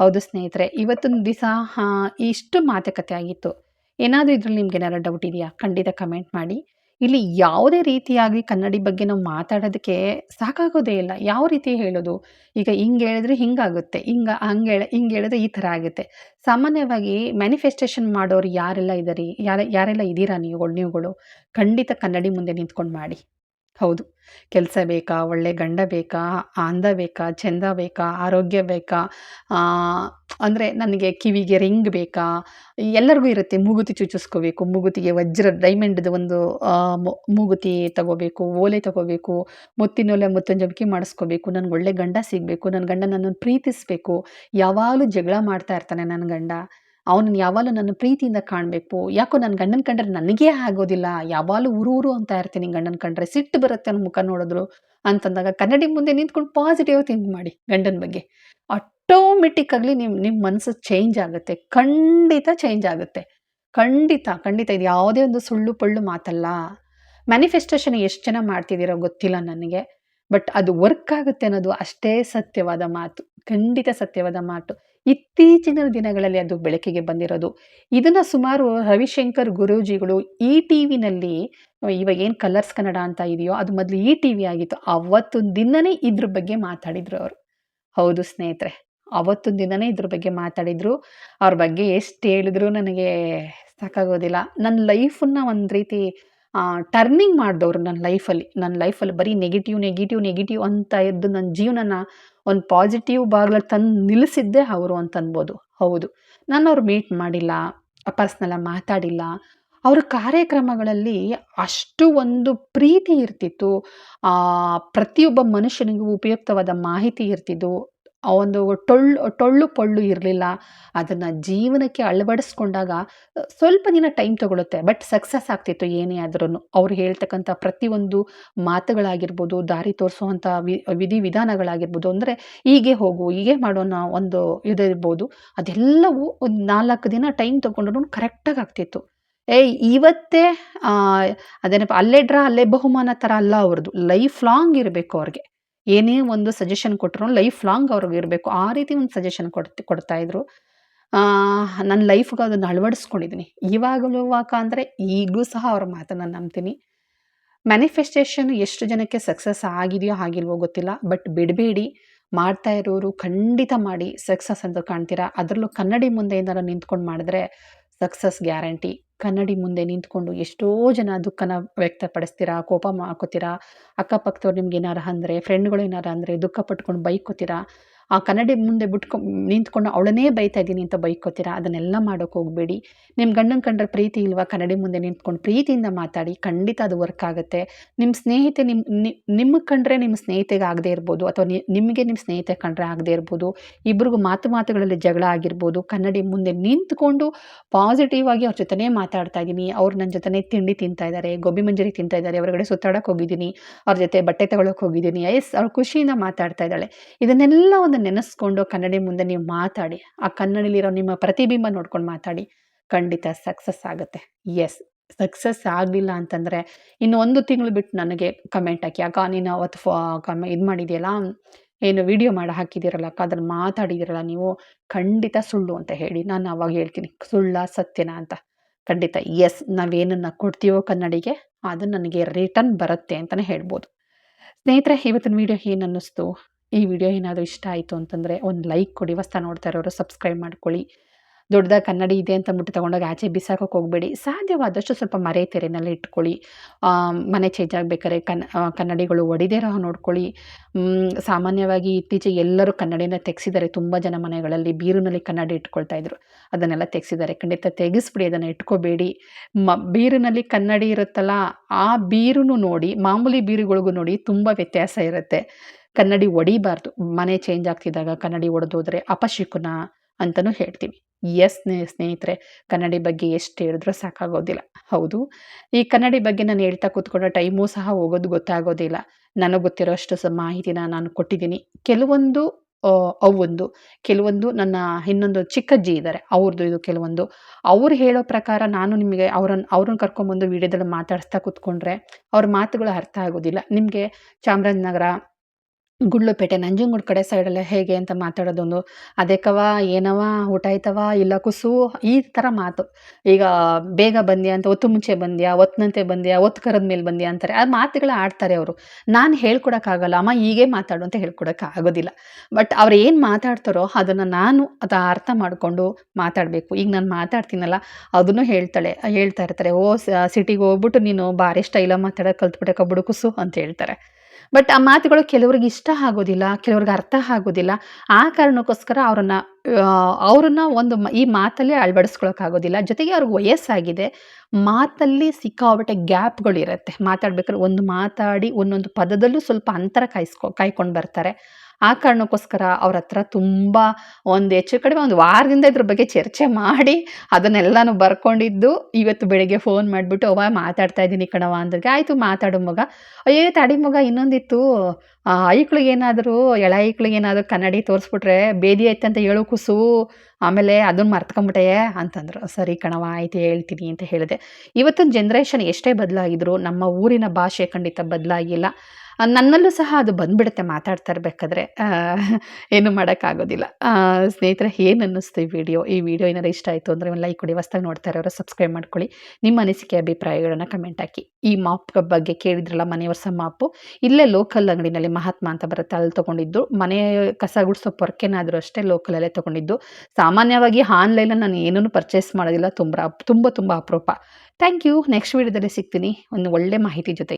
ಹೌದು ಸ್ನೇಹಿತರೆ, ಇವತ್ತಿನ ದಿವಸ ಇಷ್ಟು ಮಾತುಕತೆ ಆಗಿತ್ತು. ಏನಾದರೂ ಇದ್ರಲ್ಲಿ ನಿಮ್ಗೆ ಏನಾದ್ರು ಡೌಟ್ ಇದೆಯಾ? ಖಂಡಿತ ಕಮೆಂಟ್ ಮಾಡಿ. ಇಲ್ಲಿ ಯಾವುದೇ ರೀತಿಯಾಗಿ ಕನ್ನಡಿ ಬಗ್ಗೆ ನಾವು ಮಾತಾಡೋದಕ್ಕೆ ಸಾಕಾಗೋದೇ ಇಲ್ಲ. ಯಾವ ರೀತಿ ಹೇಳೋದು? ಈಗ ಹಿಂಗೆ ಹೇಳಿದ್ರೆ ಹಿಂಗಾಗುತ್ತೆ ಹಿಂಗೆ ಹಂಗೆ ಹಿಂಗೆ ಹೇಳಿದ್ರೆ ಈ ಥರ ಆಗುತ್ತೆ. ಸಾಮಾನ್ಯವಾಗಿ ಮ್ಯಾನಿಫೆಸ್ಟೇಷನ್ ಮಾಡೋರು ಯಾರೆಲ್ಲ ಇದ್ದಾರೆ ಯಾರ, ಯಾರೆಲ್ಲ ಇದ್ದೀರಾ ನೀವುಗಳು ನೀವುಗಳು ಖಂಡಿತ ಕನ್ನಡಿ ಮುಂದೆ ನಿಂತ್ಕೊಂಡು ಮಾಡಿ. ಹೌದು. ಕೆಲಸ ಬೇಕಾ? ಒಳ್ಳೆ ಗಂಡ ಬೇಕಾ? ಅಂದ ಬೇಕಾ? ಚಂದ ಬೇಕಾ? ಆರೋಗ್ಯ ಬೇಕಾ? ಅಂದರೆ ನನಗೆ ಕಿವಿಗೆ ರಿಂಗ್ ಬೇಕಾ? ಎಲ್ಲರಿಗೂ ಇರುತ್ತೆ ಮೂಗುತಿ ಚುಚ್ಚಿಸ್ಕೋಬೇಕು, ಮೂಗುತಿಗೆ ವಜ್ರ ಡೈಮಂಡ್ದು ಒಂದು ಮೂಗುತಿ ತಗೋಬೇಕು, ಓಲೆ ತಗೋಬೇಕು ಮುತ್ತಿನೊಲೆ ಮುತ್ತಿನ ಜಬಕಿ ಮಾಡಿಸ್ಕೋಬೇಕು, ನನಗೆ ಒಳ್ಳೆ ಗಂಡ ಸಿಗಬೇಕು ನನ್ನ ಗಂಡ ನನ್ನನ್ನು ಪ್ರೀತಿಸಬೇಕು, ಯಾವಾಗಲೂ ಜಗಳ ಮಾಡ್ತಾ ಇರ್ತಾನೆ ನನ್ನ ಗಂಡ. ಅವನನ್ನ ಯಾವಾಗಲೂ ನನ್ನ ಪ್ರೀತಿಯಿಂದ ಕಾಣಬೇಕು. ಯಾಕೋ ನನ್ನ ಗಂಡನ ಕಂಡ್ರೆ ನನಗೇ ಆಗೋದಿಲ್ಲ. ಯಾವಾಗಲೂ ಊರು ಅಂತ ಇರ್ತೀನಿ ಗಂಡನ ಕಂಡ್ರೆ. ಸಿಟ್ಟು ಬರುತ್ತೆ ನನ್ನ ಮುಖ ನೋಡಿದ್ರು ಅಂತಂದಾಗ ಕನ್ನಡಿ ಮುಂದೆ ನಿಂತ್ಕೊಂಡು ಪಾಸಿಟಿವ್ ಥಿಂಕ್ ಮಾಡಿ ಗಂಡನ ಬಗ್ಗೆ. ಆಟೋಮೆಟಿಕ್ಕಾಗಲಿ ನಿಮ್ಮ ನಿಮ್ಮ ಮನಸ್ಸು ಚೇಂಜ್ ಆಗುತ್ತೆ. ಖಂಡಿತ ಚೇಂಜ್ ಆಗುತ್ತೆ. ಖಂಡಿತ ಖಂಡಿತ ಇದು ಯಾವುದೇ ಒಂದು ಸುಳ್ಳು ಪಳ್ಳು ಮಾತಲ್ಲ. ಮ್ಯಾನಿಫೆಸ್ಟೇಷನ್ ಎಷ್ಟು ಜನ ಮಾಡ್ತಿದ್ದೀರೋ ಗೊತ್ತಿಲ್ಲ ನನಗೆ. ಬಟ್ ಅದು ವರ್ಕ್ ಆಗುತ್ತೆ ಅನ್ನೋದು ಅಷ್ಟೇ ಸತ್ಯವಾದ ಮಾತು. ಖಂಡಿತ ಸತ್ಯವಾದ ಮಾತು. ಇತ್ತೀಚಿನ ದಿನಗಳಲ್ಲಿ ಅದು ಬೆಳಕಿಗೆ ಬಂದಿರೋದು. ಇದನ್ನು ಸುಮಾರು ರವಿಶಂಕರ್ ಗುರೂಜಿಗಳು ಈ ಟಿ ವಿನಲ್ಲಿ ಇವಾಗ ಏನು ಕಲರ್ಸ್ ಕನ್ನಡ ಅಂತ ಇದೆಯೋ, ಅದು ಮೊದಲು ಈ ಟಿ ವಿ ಆಗಿತ್ತು. ಅವತ್ತೊಂದು ದಿನನೇ ಇದ್ರ ಬಗ್ಗೆ ಮಾತಾಡಿದ್ರು ಅವರು. ಹೌದು ಸ್ನೇಹಿತರೆ. ಅವತ್ತು ದಿನನೇ ಇದ್ರ ಬಗ್ಗೆ ಮಾತಾಡಿದ್ರು. ಅವ್ರ ಬಗ್ಗೆ ಎಷ್ಟು ಹೇಳಿದ್ರು ನನಗೆ ಸಾಕಾಗೋದಿಲ್ಲ. ನನ್ನ ಲೈಫನ್ನು ಒಂದು ರೀತಿ ಟರ್ನಿಂಗ್ ಮಾಡಿದವರು ನನ್ನ ಲೈಫಲ್ಲಿ. ನನ್ನ ಲೈಫಲ್ಲಿ ಬರೀ ನೆಗೆಟಿವ್ ನೆಗೆಟಿವ್ ನೆಗೆಟಿವ್ ಅಂತ ಇದ್ದು ನನ್ನ ಜೀವನನ ಒಂದು ಪಾಸಿಟಿವ್ ಬಾಗ್ಲ ತಂದು ನಿಲ್ಲಿಸಿದ್ದೇ ಅವರು ಅಂತ ಅನ್ಬೋದು. ಹೌದು. ನಾನು ಅವ್ರು ಮೀಟ್ ಮಾಡಿಲ್ಲ ಪರ್ಸ್ನಲ್ಲ ಮಾತಾಡಿಲ್ಲ. ಅವ್ರ ಕಾರ್ಯಕ್ರಮಗಳಲ್ಲಿ ಅಷ್ಟು ಒಂದು ಪ್ರೀತಿ ಇರ್ತಿತ್ತು. ಪ್ರತಿಯೊಬ್ಬ ಮನುಷ್ಯನಿಗೂ ಉಪಯುಕ್ತವಾದ ಮಾಹಿತಿ ಇರ್ತಿದ್ದು ಆ ಒಂದು ಟೊಳ್ಳು ಟೊಳ್ಳು ಪೊಳ್ಳು ಇರಲಿಲ್ಲ, ಅದನ್ನು ಜೀವನಕ್ಕೆ ಅಳವಡಿಸ್ಕೊಂಡಾಗ ಸ್ವಲ್ಪ ದಿನ ಟೈಮ್ ತಗೊಳುತ್ತೆ, ಬಟ್ ಸಕ್ಸಸ್ ಆಗ್ತಿತ್ತು ಏನೇ ಆದ್ರೂ ಅವ್ರು ಹೇಳ್ತಕ್ಕಂಥ ಪ್ರತಿಯೊಂದು ಮಾತುಗಳಾಗಿರ್ಬೋದು, ದಾರಿ ತೋರಿಸುವಂಥ ವಿ, ವಿಧಿ ವಿಧಾನಗಳಾಗಿರ್ಬೋದು, ಅಂದರೆ ಹೀಗೆ ಹೋಗು, ಹೀಗೆ ಮಾಡೋಣ ಒಂದು ಇದಿರ್ಬೋದು, ಅದೆಲ್ಲವೂ ಒಂದು ನಾಲ್ಕು ದಿನ ಟೈಮ್ ತೊಗೊಂಡ್ರು ಕರೆಕ್ಟಾಗಿ ಆಗ್ತಿತ್ತು. ಏಯ್, ಇವತ್ತೇ ಅದೇನಪ್ಪ, ಅಲ್ಲೇ ಡ್ರಾ, ಅಲ್ಲೇ ಬಹುಮಾನ ಥರ ಅಲ್ಲ ಅವ್ರದ್ದು, ಲೈಫ್ ಲಾಂಗ್ ಇರಬೇಕು ಅವ್ರಿಗೆ. ಏನೇ ಒಂದು ಸಜೆಷನ್ ಕೊಟ್ಟರು ಲೈಫ್ ಲಾಂಗ್ ಅವ್ರಿಗೆ ಇರಬೇಕು. ಆ ರೀತಿ ಒಂದು ಸಜೆಷನ್ ಕೊಡ್ತಿ ಕೊಡ್ತಾಯಿದ್ರು ನನ್ನ ಲೈಫ್ಗೆ ಅದನ್ನು ಅಳವಡಿಸ್ಕೊಂಡಿದ್ದೀನಿ ಇವಾಗಲೂ ವಾಕ ಅಂದರೆ ಈಗಲೂ ಸಹ ಅವ್ರ ಮಾತನ್ನು ನಂಬ್ತೀನಿ. ಮ್ಯಾನಿಫೆಸ್ಟೇಷನ್ ಎಷ್ಟು ಜನಕ್ಕೆ ಸಕ್ಸಸ್ ಆಗಿದೆಯೋ ಆಗಿಲ್ವೋ ಗೊತ್ತಿಲ್ಲ. ಬಟ್ ಬಿಡಬೇಡಿ. ಮಾಡ್ತಾ ಇರೋರು ಖಂಡಿತ ಮಾಡಿ ಸಕ್ಸಸ್ ಅಂತ ಕಾಣ್ತೀರಾ? ಅದರಲ್ಲೂ ಕನ್ನಡಿ ಮುಂದೆ ಏನಾರು ನಿಂತ್ಕೊಂಡು ಮಾಡಿದ್ರೆ ಸಕ್ಸಸ್ ಗ್ಯಾರಂಟಿ ಕನ್ನಡಿ ಮುಂದೆ ನಿಂತ್ಕೊಂಡು ಎಷ್ಟೋ ಜನ ದುಃಖನ ವ್ಯಕ್ತಪಡಿಸ್ತೀರಾ, ಕೋಪ ಮಾಡ್ಕೋತೀರಾ ಅಕ್ಕಪಕ್ಕದವ್ರು ನಿಮ್ಗೆ ಏನಾರು ಅಂದರೆ ಫ್ರೆಂಡ್ಗಳು ಏನಾರು ಅಂದರೆ ದುಃಖ ಪಟ್ಕೊಂಡು ಬೈಕೋತೀರಾ ಆ ಕನ್ನಡಿ ಮುಂದೆ ಬಿಟ್ಕೊ, ನಿಂತ್ಕೊಂಡು ಅವಳನ್ನೇ ಬೈತಾ ಇದ್ದೀನಿ ಅಂತ ಬೈಕೋತೀರಾ? ಅದನ್ನೆಲ್ಲ ಮಾಡೋಕೆ ಹೋಗಬೇಡಿ. ನಿಮ್ಮ ಗಂಡನ ಕಂಡ್ರೆ ಪ್ರೀತಿ ಇಲ್ವಾ? ಕನ್ನಡಿ ಮುಂದೆ ನಿಂತ್ಕೊಂಡು ಪ್ರೀತಿಯಿಂದ ಮಾತಾಡಿ, ಖಂಡಿತ ಅದು ವರ್ಕ್ ಆಗುತ್ತೆ. ನಿಮ್ಮ ಸ್ನೇಹಿತೆ ನಿಮ್ಮ ನಿಮಗೆ ಕಂಡ್ರೆ ನಿಮ್ಮ ಸ್ನೇಹಿತೆಗೆ ಆಗದೆ ಇರ್ಬೋದು, ಅಥವಾ ನಿಮಗೆ ನಿಮ್ಮ ಸ್ನೇಹಿತೆ ಕಂಡ್ರೆ ಆಗದೆ ಇರ್ಬೋದು, ಇಬ್ರಿಗೂ ಮಾತು ಮಾತುಗಳಲ್ಲಿ ಜಗಳ ಆಗಿರ್ಬೋದು, ಕನ್ನಡಿ ಮುಂದೆ ನಿಂತ್ಕೊಂಡು ಪಾಸಿಟಿವ್ ಆಗಿ ಅವ್ರ ಜೊತೆನೇ ಮಾತಾಡ್ತಾ ಇದ್ದೀನಿ, ಅವ್ರು ನನ್ನ ಜೊತೆನೇ ತಿಂಡಿ ತಿಂತಾ ಇದ್ದಾರೆ ಗೋಬಿ ಮಂಜರಿ ತಿಂತಾ ಇದ್ದಾರೆ ಹೊರಗಡೆ ಸುತ್ತಾಡಕ್ಕೆ ಹೋಗಿದ್ದೀನಿ, ಅವ್ರ ಜೊತೆ ಬಟ್ಟೆ ತಗೊಳಕ್ಕೆ ಹೋಗಿದ್ದೀನಿ, ಎಸ್, ಅವ್ರು ಖುಷಿಯಿಂದ ಮಾತಾಡ್ತಾ ಇದ್ದಾಳೆ. ಇದನ್ನೆಲ್ಲ ಒಂದು ನೆನೆಸ್ಕೊಂಡು ಕನ್ನಡಿ ಮುಂದೆ ನೀವು ಮಾತಾಡಿ, ಆ ಕನ್ನಡಿಲಿರೋ ನಿಮ್ಮ ಪ್ರತಿಬಿಂಬ ನೋಡ್ಕೊಂಡು ಮಾತಾಡಿ, ಖಂಡಿತ ಸಕ್ಸಸ್ ಆಗುತ್ತೆ. ಎಸ್ ಸಕ್ಸಸ್ ಆಗಲಿಲ್ಲ ಅಂತಂದರೆ ಇನ್ನು ಒಂದು ತಿಂಗಳು ಬಿಟ್ಟು ನನಗೆ ಕಮೆಂಟ್ ಹಾಕಿ ಅಕ್ಕ ನೀನು ಅವತ್ತು ಫೋ ಕಮೆ ಇದು ಮಾಡಿದೆಯಲ್ಲ? ಏನು ವಿಡಿಯೋ ಮಾಡಿ, ಹಾಕಿದ್ದೀರಲ್ಲ? ಅಕ್ಕ, ಅದನ್ನು ಮಾತಾಡಿದಿರಲ್ಲ ನೀವು? ಖಂಡಿತ ಸುಳ್ಳು ಅಂತ ಹೇಳಿ, ನಾನು ಅವಾಗ ಹೇಳ್ತೀನಿ, ಸುಳ್ಳ ಸತ್ಯನ ಅಂತ. ಖಂಡಿತ ಎಸ್ ನಾವೇನನ್ನು ಕೊಡ್ತೀವೋ ಕನ್ನಡಿಗೆ, ಅದು ನನಗೆ ರಿಟರ್ನ್ ಬರುತ್ತೆ ಅಂತಲೇ ಹೇಳ್ಬೋದು. ಸ್ನೇಹಿತರೆ, ಇವತ್ತಿನ ವಿಡಿಯೋ ಏನು ಅನ್ನಿಸ್ತು? ಈ ವಿಡಿಯೋ ಏನಾದರೂ ಇಷ್ಟ ಆಯಿತು ಅಂತಂದರೆ ಒಂದು ಲೈಕ್ ಕೊಡಿ, ಹೊಸ್ತಾ ನೋಡ್ತಾ ಇರೋರು ಸಬ್ಸ್ಕ್ರೈಬ್ ಮಾಡ್ಕೊಳ್ಳಿ. ದೊಡ್ಡದಾಗಿ ಕನ್ನಡಿ ಇದೆ ಅಂತ ಅಂದ್ಬಿಟ್ಟು ತೊಗೊಂಡೋಗಿ ಆಚೆ ಬಿಸಾಕೋಕೆ ಹೋಗಬೇಡಿ. ಸಾಧ್ಯವಾದಷ್ಟು ಸ್ವಲ್ಪ ಮರೆ ತೆರೆನಲ್ಲಿ ಇಟ್ಕೊಳ್ಳಿ. ಮನೆ ಚೇಂಜ್ ಆಗಬೇಕಾದ್ರೆ ಕನ್ ಕನ್ನಡಿಗಳು ಒಡಿದೇರೋ ನೋಡ್ಕೊಳ್ಳಿ. ಸಾಮಾನ್ಯವಾಗಿ ಇತ್ತೀಚೆಗೆ ಎಲ್ಲರೂ ಕನ್ನಡಿನ ತೆಗೆಸಿದ್ದಾರೆ. ತುಂಬ ಜನ ಮನೆಗಳಲ್ಲಿ ಬೀರಿನಲ್ಲಿ ಕನ್ನಡಿ ಇಟ್ಕೊಳ್ತಾ ಇದ್ರು. ಅದನ್ನೆಲ್ಲ ತೆಗೆಸಿದ್ದಾರೆ. ಖಂಡಿತ ತೆಗೆಸ್ಬಿಡಿ, ಅದನ್ನು ಇಟ್ಕೋಬೇಡಿ. ಮ, ಬೀರಿನಲ್ಲಿ ಕನ್ನಡಿ ಇರುತ್ತಲ್ಲ, ಆ ಬೀರು ನೋಡಿ, ಮಾಮೂಲಿ ಬೀರುಗಳಿಗೂ ನೋಡಿ ತುಂಬ ವ್ಯತ್ಯಾಸ ಇರುತ್ತೆ. ಕನ್ನಡಿ ಒಡಿಬಾರ್ದು. ಮನೆ ಚೇಂಜ್ ಆಗ್ತಿದ್ದಾಗ ಕನ್ನಡಿ ಒಡೆದೋದ್ರೆ ಅಪಶಿಕುನ ಅಂತಲೂ ಹೇಳ್ತೀವಿ. ಎಸ್ ಸ್ನೇಹಿತರೆ, ಕನ್ನಡಿ ಬಗ್ಗೆ ಎಷ್ಟು ಹೇಳಿದ್ರೂ ಸಾಕಾಗೋದಿಲ್ಲ. ಹೌದು, ಈ ಕನ್ನಡಿ ಬಗ್ಗೆ ನಾನು ಹೇಳ್ತಾ ಕೂತ್ಕೊಂಡ ಟೈಮು ಸಹ ಹೋಗೋದು ಗೊತ್ತಾಗೋದಿಲ್ಲ. ನನಗೆ ಗೊತ್ತಿರೋ ಅಷ್ಟು ಸ ಮಾಹಿತಿನ ನಾನು ಕೊಟ್ಟಿದ್ದೀನಿ. ಕೆಲವೊಂದು ಅವೊಂದು ಕೆಲವೊಂದು ನನ್ನ ಇನ್ನೊಂದು ಚಿಕ್ಕಜ್ಜಿ ಇದ್ದಾರೆ ಅವ್ರದ್ದು ಇದು ಕೆಲವೊಂದು. ಅವ್ರು ಹೇಳೋ ಪ್ರಕಾರ ನಾನು ನಿಮಗೆ ಅವ್ರನ್ನ ಅವ್ರನ್ನ ಕರ್ಕೊಂಬಂದು ವೀಡಿಯೋದಲ್ಲಿ ಮಾತಾಡಿಸ್ತಾ ಕೂತ್ಕೊಂಡ್ರೆ ಅವ್ರ ಮಾತುಗಳು ಅರ್ಥ ಆಗೋದಿಲ್ಲ. ನಿಮಗೆ ಚಾಮರಾಜನಗರ ಗುಂಡ್ಲುಪೇಟೆ, ನಂಜನಗೂಡು ಕಡೆ ಸೈಡೆಲ್ಲ ಹೇಗೆ ಅಂತ ಮಾತಾಡೋದೊಂದು ಅದಕ್ಕವ ಏನವ ಊಟ ಆಯ್ತವ ಇಲ್ಲ ಕುಸು, ಈ ಥರ ಮಾತು. ಈಗ ಬೇಗ ಬಂದ್ಯಾ ಅಂತ, ಒತ್ತು ಮುಂಚೆ ಬಂದ್ಯಾ ಒತ್ತಿನಂತೆ ಬಂದ್ಯಾ, ಒತ್ತು ಕರೆದ ಮೇಲೆ ಬಂದ್ಯಾ ಅಂತಾರೆ. ಆ ಮಾತುಗಳ ಆಡ್ತಾರೆ ಅವರು. ನಾನು ಹೇಳ್ಕೊಡೋಕ್ಕಾಗಲ್ಲ, ಅಮ್ಮ ಹೀಗೆ ಮಾತಾಡು ಅಂತ ಹೇಳ್ಕೊಡೋಕೆ ಆಗೋದಿಲ್ಲ ಬಟ್ ಅವ್ರು ಏನು ಮಾತಾಡ್ತಾರೋ ಅದನ್ನು ನಾನು ಅದು ಅರ್ಥ ಮಾಡಿಕೊಂಡು ಮಾತಾಡಬೇಕು. ಈಗ ನಾನು ಮಾತಾಡ್ತೀನಲ್ಲ, ಅದನ್ನು ಹೇಳ್ತಾಳೆ, ಹೇಳ್ತಾ ಇರ್ತಾರೆ. ಓ ಸಿಟಿಗೆ ಹೋಗ್ಬಿಟ್ಟು ನೀನು ಭಾರಿ ಸ್ಟೈಲ ಮಾತಾಡೋಕೆ ಕಲ್ತ್ಬಿಟ್ಟೆ, ಕಬ್ಬುಡು ಕುಸು ಅಂತ ಹೇಳ್ತಾರೆ. ಬಟ್ ಆ ಮಾತುಗಳು ಕೆಲವ್ರಿಗೆ ಇಷ್ಟ ಆಗೋದಿಲ್ಲ, ಕೆಲವ್ರಿಗೆ ಅರ್ಥ ಆಗೋದಿಲ್ಲ. ಆ ಕಾರಣಕ್ಕೋಸ್ಕರ ಅವರನ್ನು ಅವ್ರನ್ನ ಒಂದು ಈ ಮಾತಲ್ಲಿ ಅಳವಡಿಸ್ಕೊಳಕ್ಕಾಗೋದಿಲ್ಲ. ಜೊತೆಗೆ ಅವ್ರಿಗೆ ವಯಸ್ಸಾಗಿದೆ. ಮಾತಲ್ಲಿ ಸಿಕ್ಕಾಪಟ್ಟೆ ಗ್ಯಾಪ್ಗಳು ಇರುತ್ತೆ ಮಾತಾಡ್ಬೇಕಾದ್ರೆ ಒಂದು ಮಾತಾಡಿ ಒಂದೊಂದು ಪದದಲ್ಲೂ ಸ್ವಲ್ಪ ಅಂತರ ಕಾಯಿಸ್ಕೊ, ಕಾಯ್ಕೊಂಡು ಬರ್ತಾರೆ. ಆ ಕಾರಣಕ್ಕೋಸ್ಕರ ಅವ್ರ ಹತ್ರ ತುಂಬ ಒಂದು ಹೆಚ್ಚು ಕಡಿಮೆ ಒಂದು ವಾರದಿಂದ ಇದ್ರ ಬಗ್ಗೆ ಚರ್ಚೆ ಮಾಡಿ ಅದನ್ನೆಲ್ಲನೂ ಬರ್ಕೊಂಡಿದ್ದು. ಇವತ್ತು ಬೆಳಿಗ್ಗೆ ಫೋನ್ ಮಾಡಿಬಿಟ್ಟು ಅವ ಮಾತಾಡ್ತಾ ಇದ್ದೀನಿ ಕಣವ ಅಂದಾಗ ಆಯಿತು, ಮಾತಾಡೋ ಮಗ. ಅಯ್ಯೋ, ತಡಿ ಮಗ, ಇನ್ನೊಂದಿತ್ತು. ಏನಾದರೂ ಎಳ ಏನಾದರೂ ಕನ್ನಡಿ ತೋರಿಸ್ಬಿಟ್ರೆ ಬೇದಿ ಆಯ್ತಂತ ಹೇಳು ಕುಸು. ಆಮೇಲೆ ಅದನ್ನ ಮರ್ತ್ಕೊಂಬಿಟ್ಟೆ ಅಂತಂದರು. ಸರಿ ಕಣವ ಆಯ್ತು, ಹೇಳ್ತೀನಿ ಅಂತ ಹೇಳಿದೆ. ಇವತ್ತಿನ ಜನ್ರೇಷನ್ ಎಷ್ಟೇ ಬದಲಾಗಿದ್ರು ನಮ್ಮ ಊರಿನ ಭಾಷೆ ಖಂಡಿತ ಬದಲಾಗಿಲ್ಲ. ನನ್ನಲ್ಲೂ ಸಹ ಅದು ಬಂದ್ಬಿಡುತ್ತೆ ಮಾತಾಡ್ತಾ ಇರಬೇಕಾದ್ರೆ. ಏನು ಮಾಡೋಕ್ಕಾಗೋದಿಲ್ಲ. ಸ್ನೇಹಿತರೆ ಏನು ಅನ್ನಿಸ್ತು ಈ ವಿಡಿಯೋ? ಈ ವಿಡಿಯೋ ಏನಾರು ಇಷ್ಟ ಆಯಿತು ಅಂದರೆ ಲೈಕ್ ಕೊಡಿ, ಹೊಸ್ದಾಗಿ ನೋಡ್ತಾ ಇರೋರು ಸಬ್ಸ್ಕ್ರೈಬ್ ಮಾಡ್ಕೊಳ್ಳಿ. ನಿಮ್ಮ ಅನಿಸಿಕೆ, ಅಭಿಪ್ರಾಯಗಳನ್ನು ಕಮೆಂಟ್ ಹಾಕಿ. ಈ ಮಾಪ್ ಬಗ್ಗೆ ಕೇಳಿದ್ರಲ್ಲ, ಮನೆ ವರ್ಷ ಮಾಪು. ಇಲ್ಲೇ ಲೋಕಲ್ ಅಂಗಡಿನಲ್ಲಿ ಮಹಾತ್ಮ ಅಂತ ಬರುತ್ತೆ, ಅಲ್ಲಿ ತೊಗೊಂಡಿದ್ದು. ಮನೆ ಕಸ ಗುಡಿಸೋ ಪೊರ್ಕೆನಾದರೂ ಅಷ್ಟೇ ಲೋಕಲಲ್ಲೇ ತೊಗೊಂಡಿದ್ದು. ಸಾಮಾನ್ಯವಾಗಿ ಆನ್ಲೈನಲ್ಲಿ ನಾನು ಏನೂ ಪರ್ಚೇಸ್ ಮಾಡೋದಿಲ್ಲ. ತುಂಬ ತುಂಬ ತುಂಬ ಅಪರೂಪ. ಥ್ಯಾಂಕ್ ಯು ನೆಕ್ಸ್ಟ್ ವಿಡಿಯೋದಲ್ಲಿ ಸಿಗ್ತೀನಿ. ಒಂದು ಒಳ್ಳೆ ಮಾಹಿತಿ ಜೊತೆ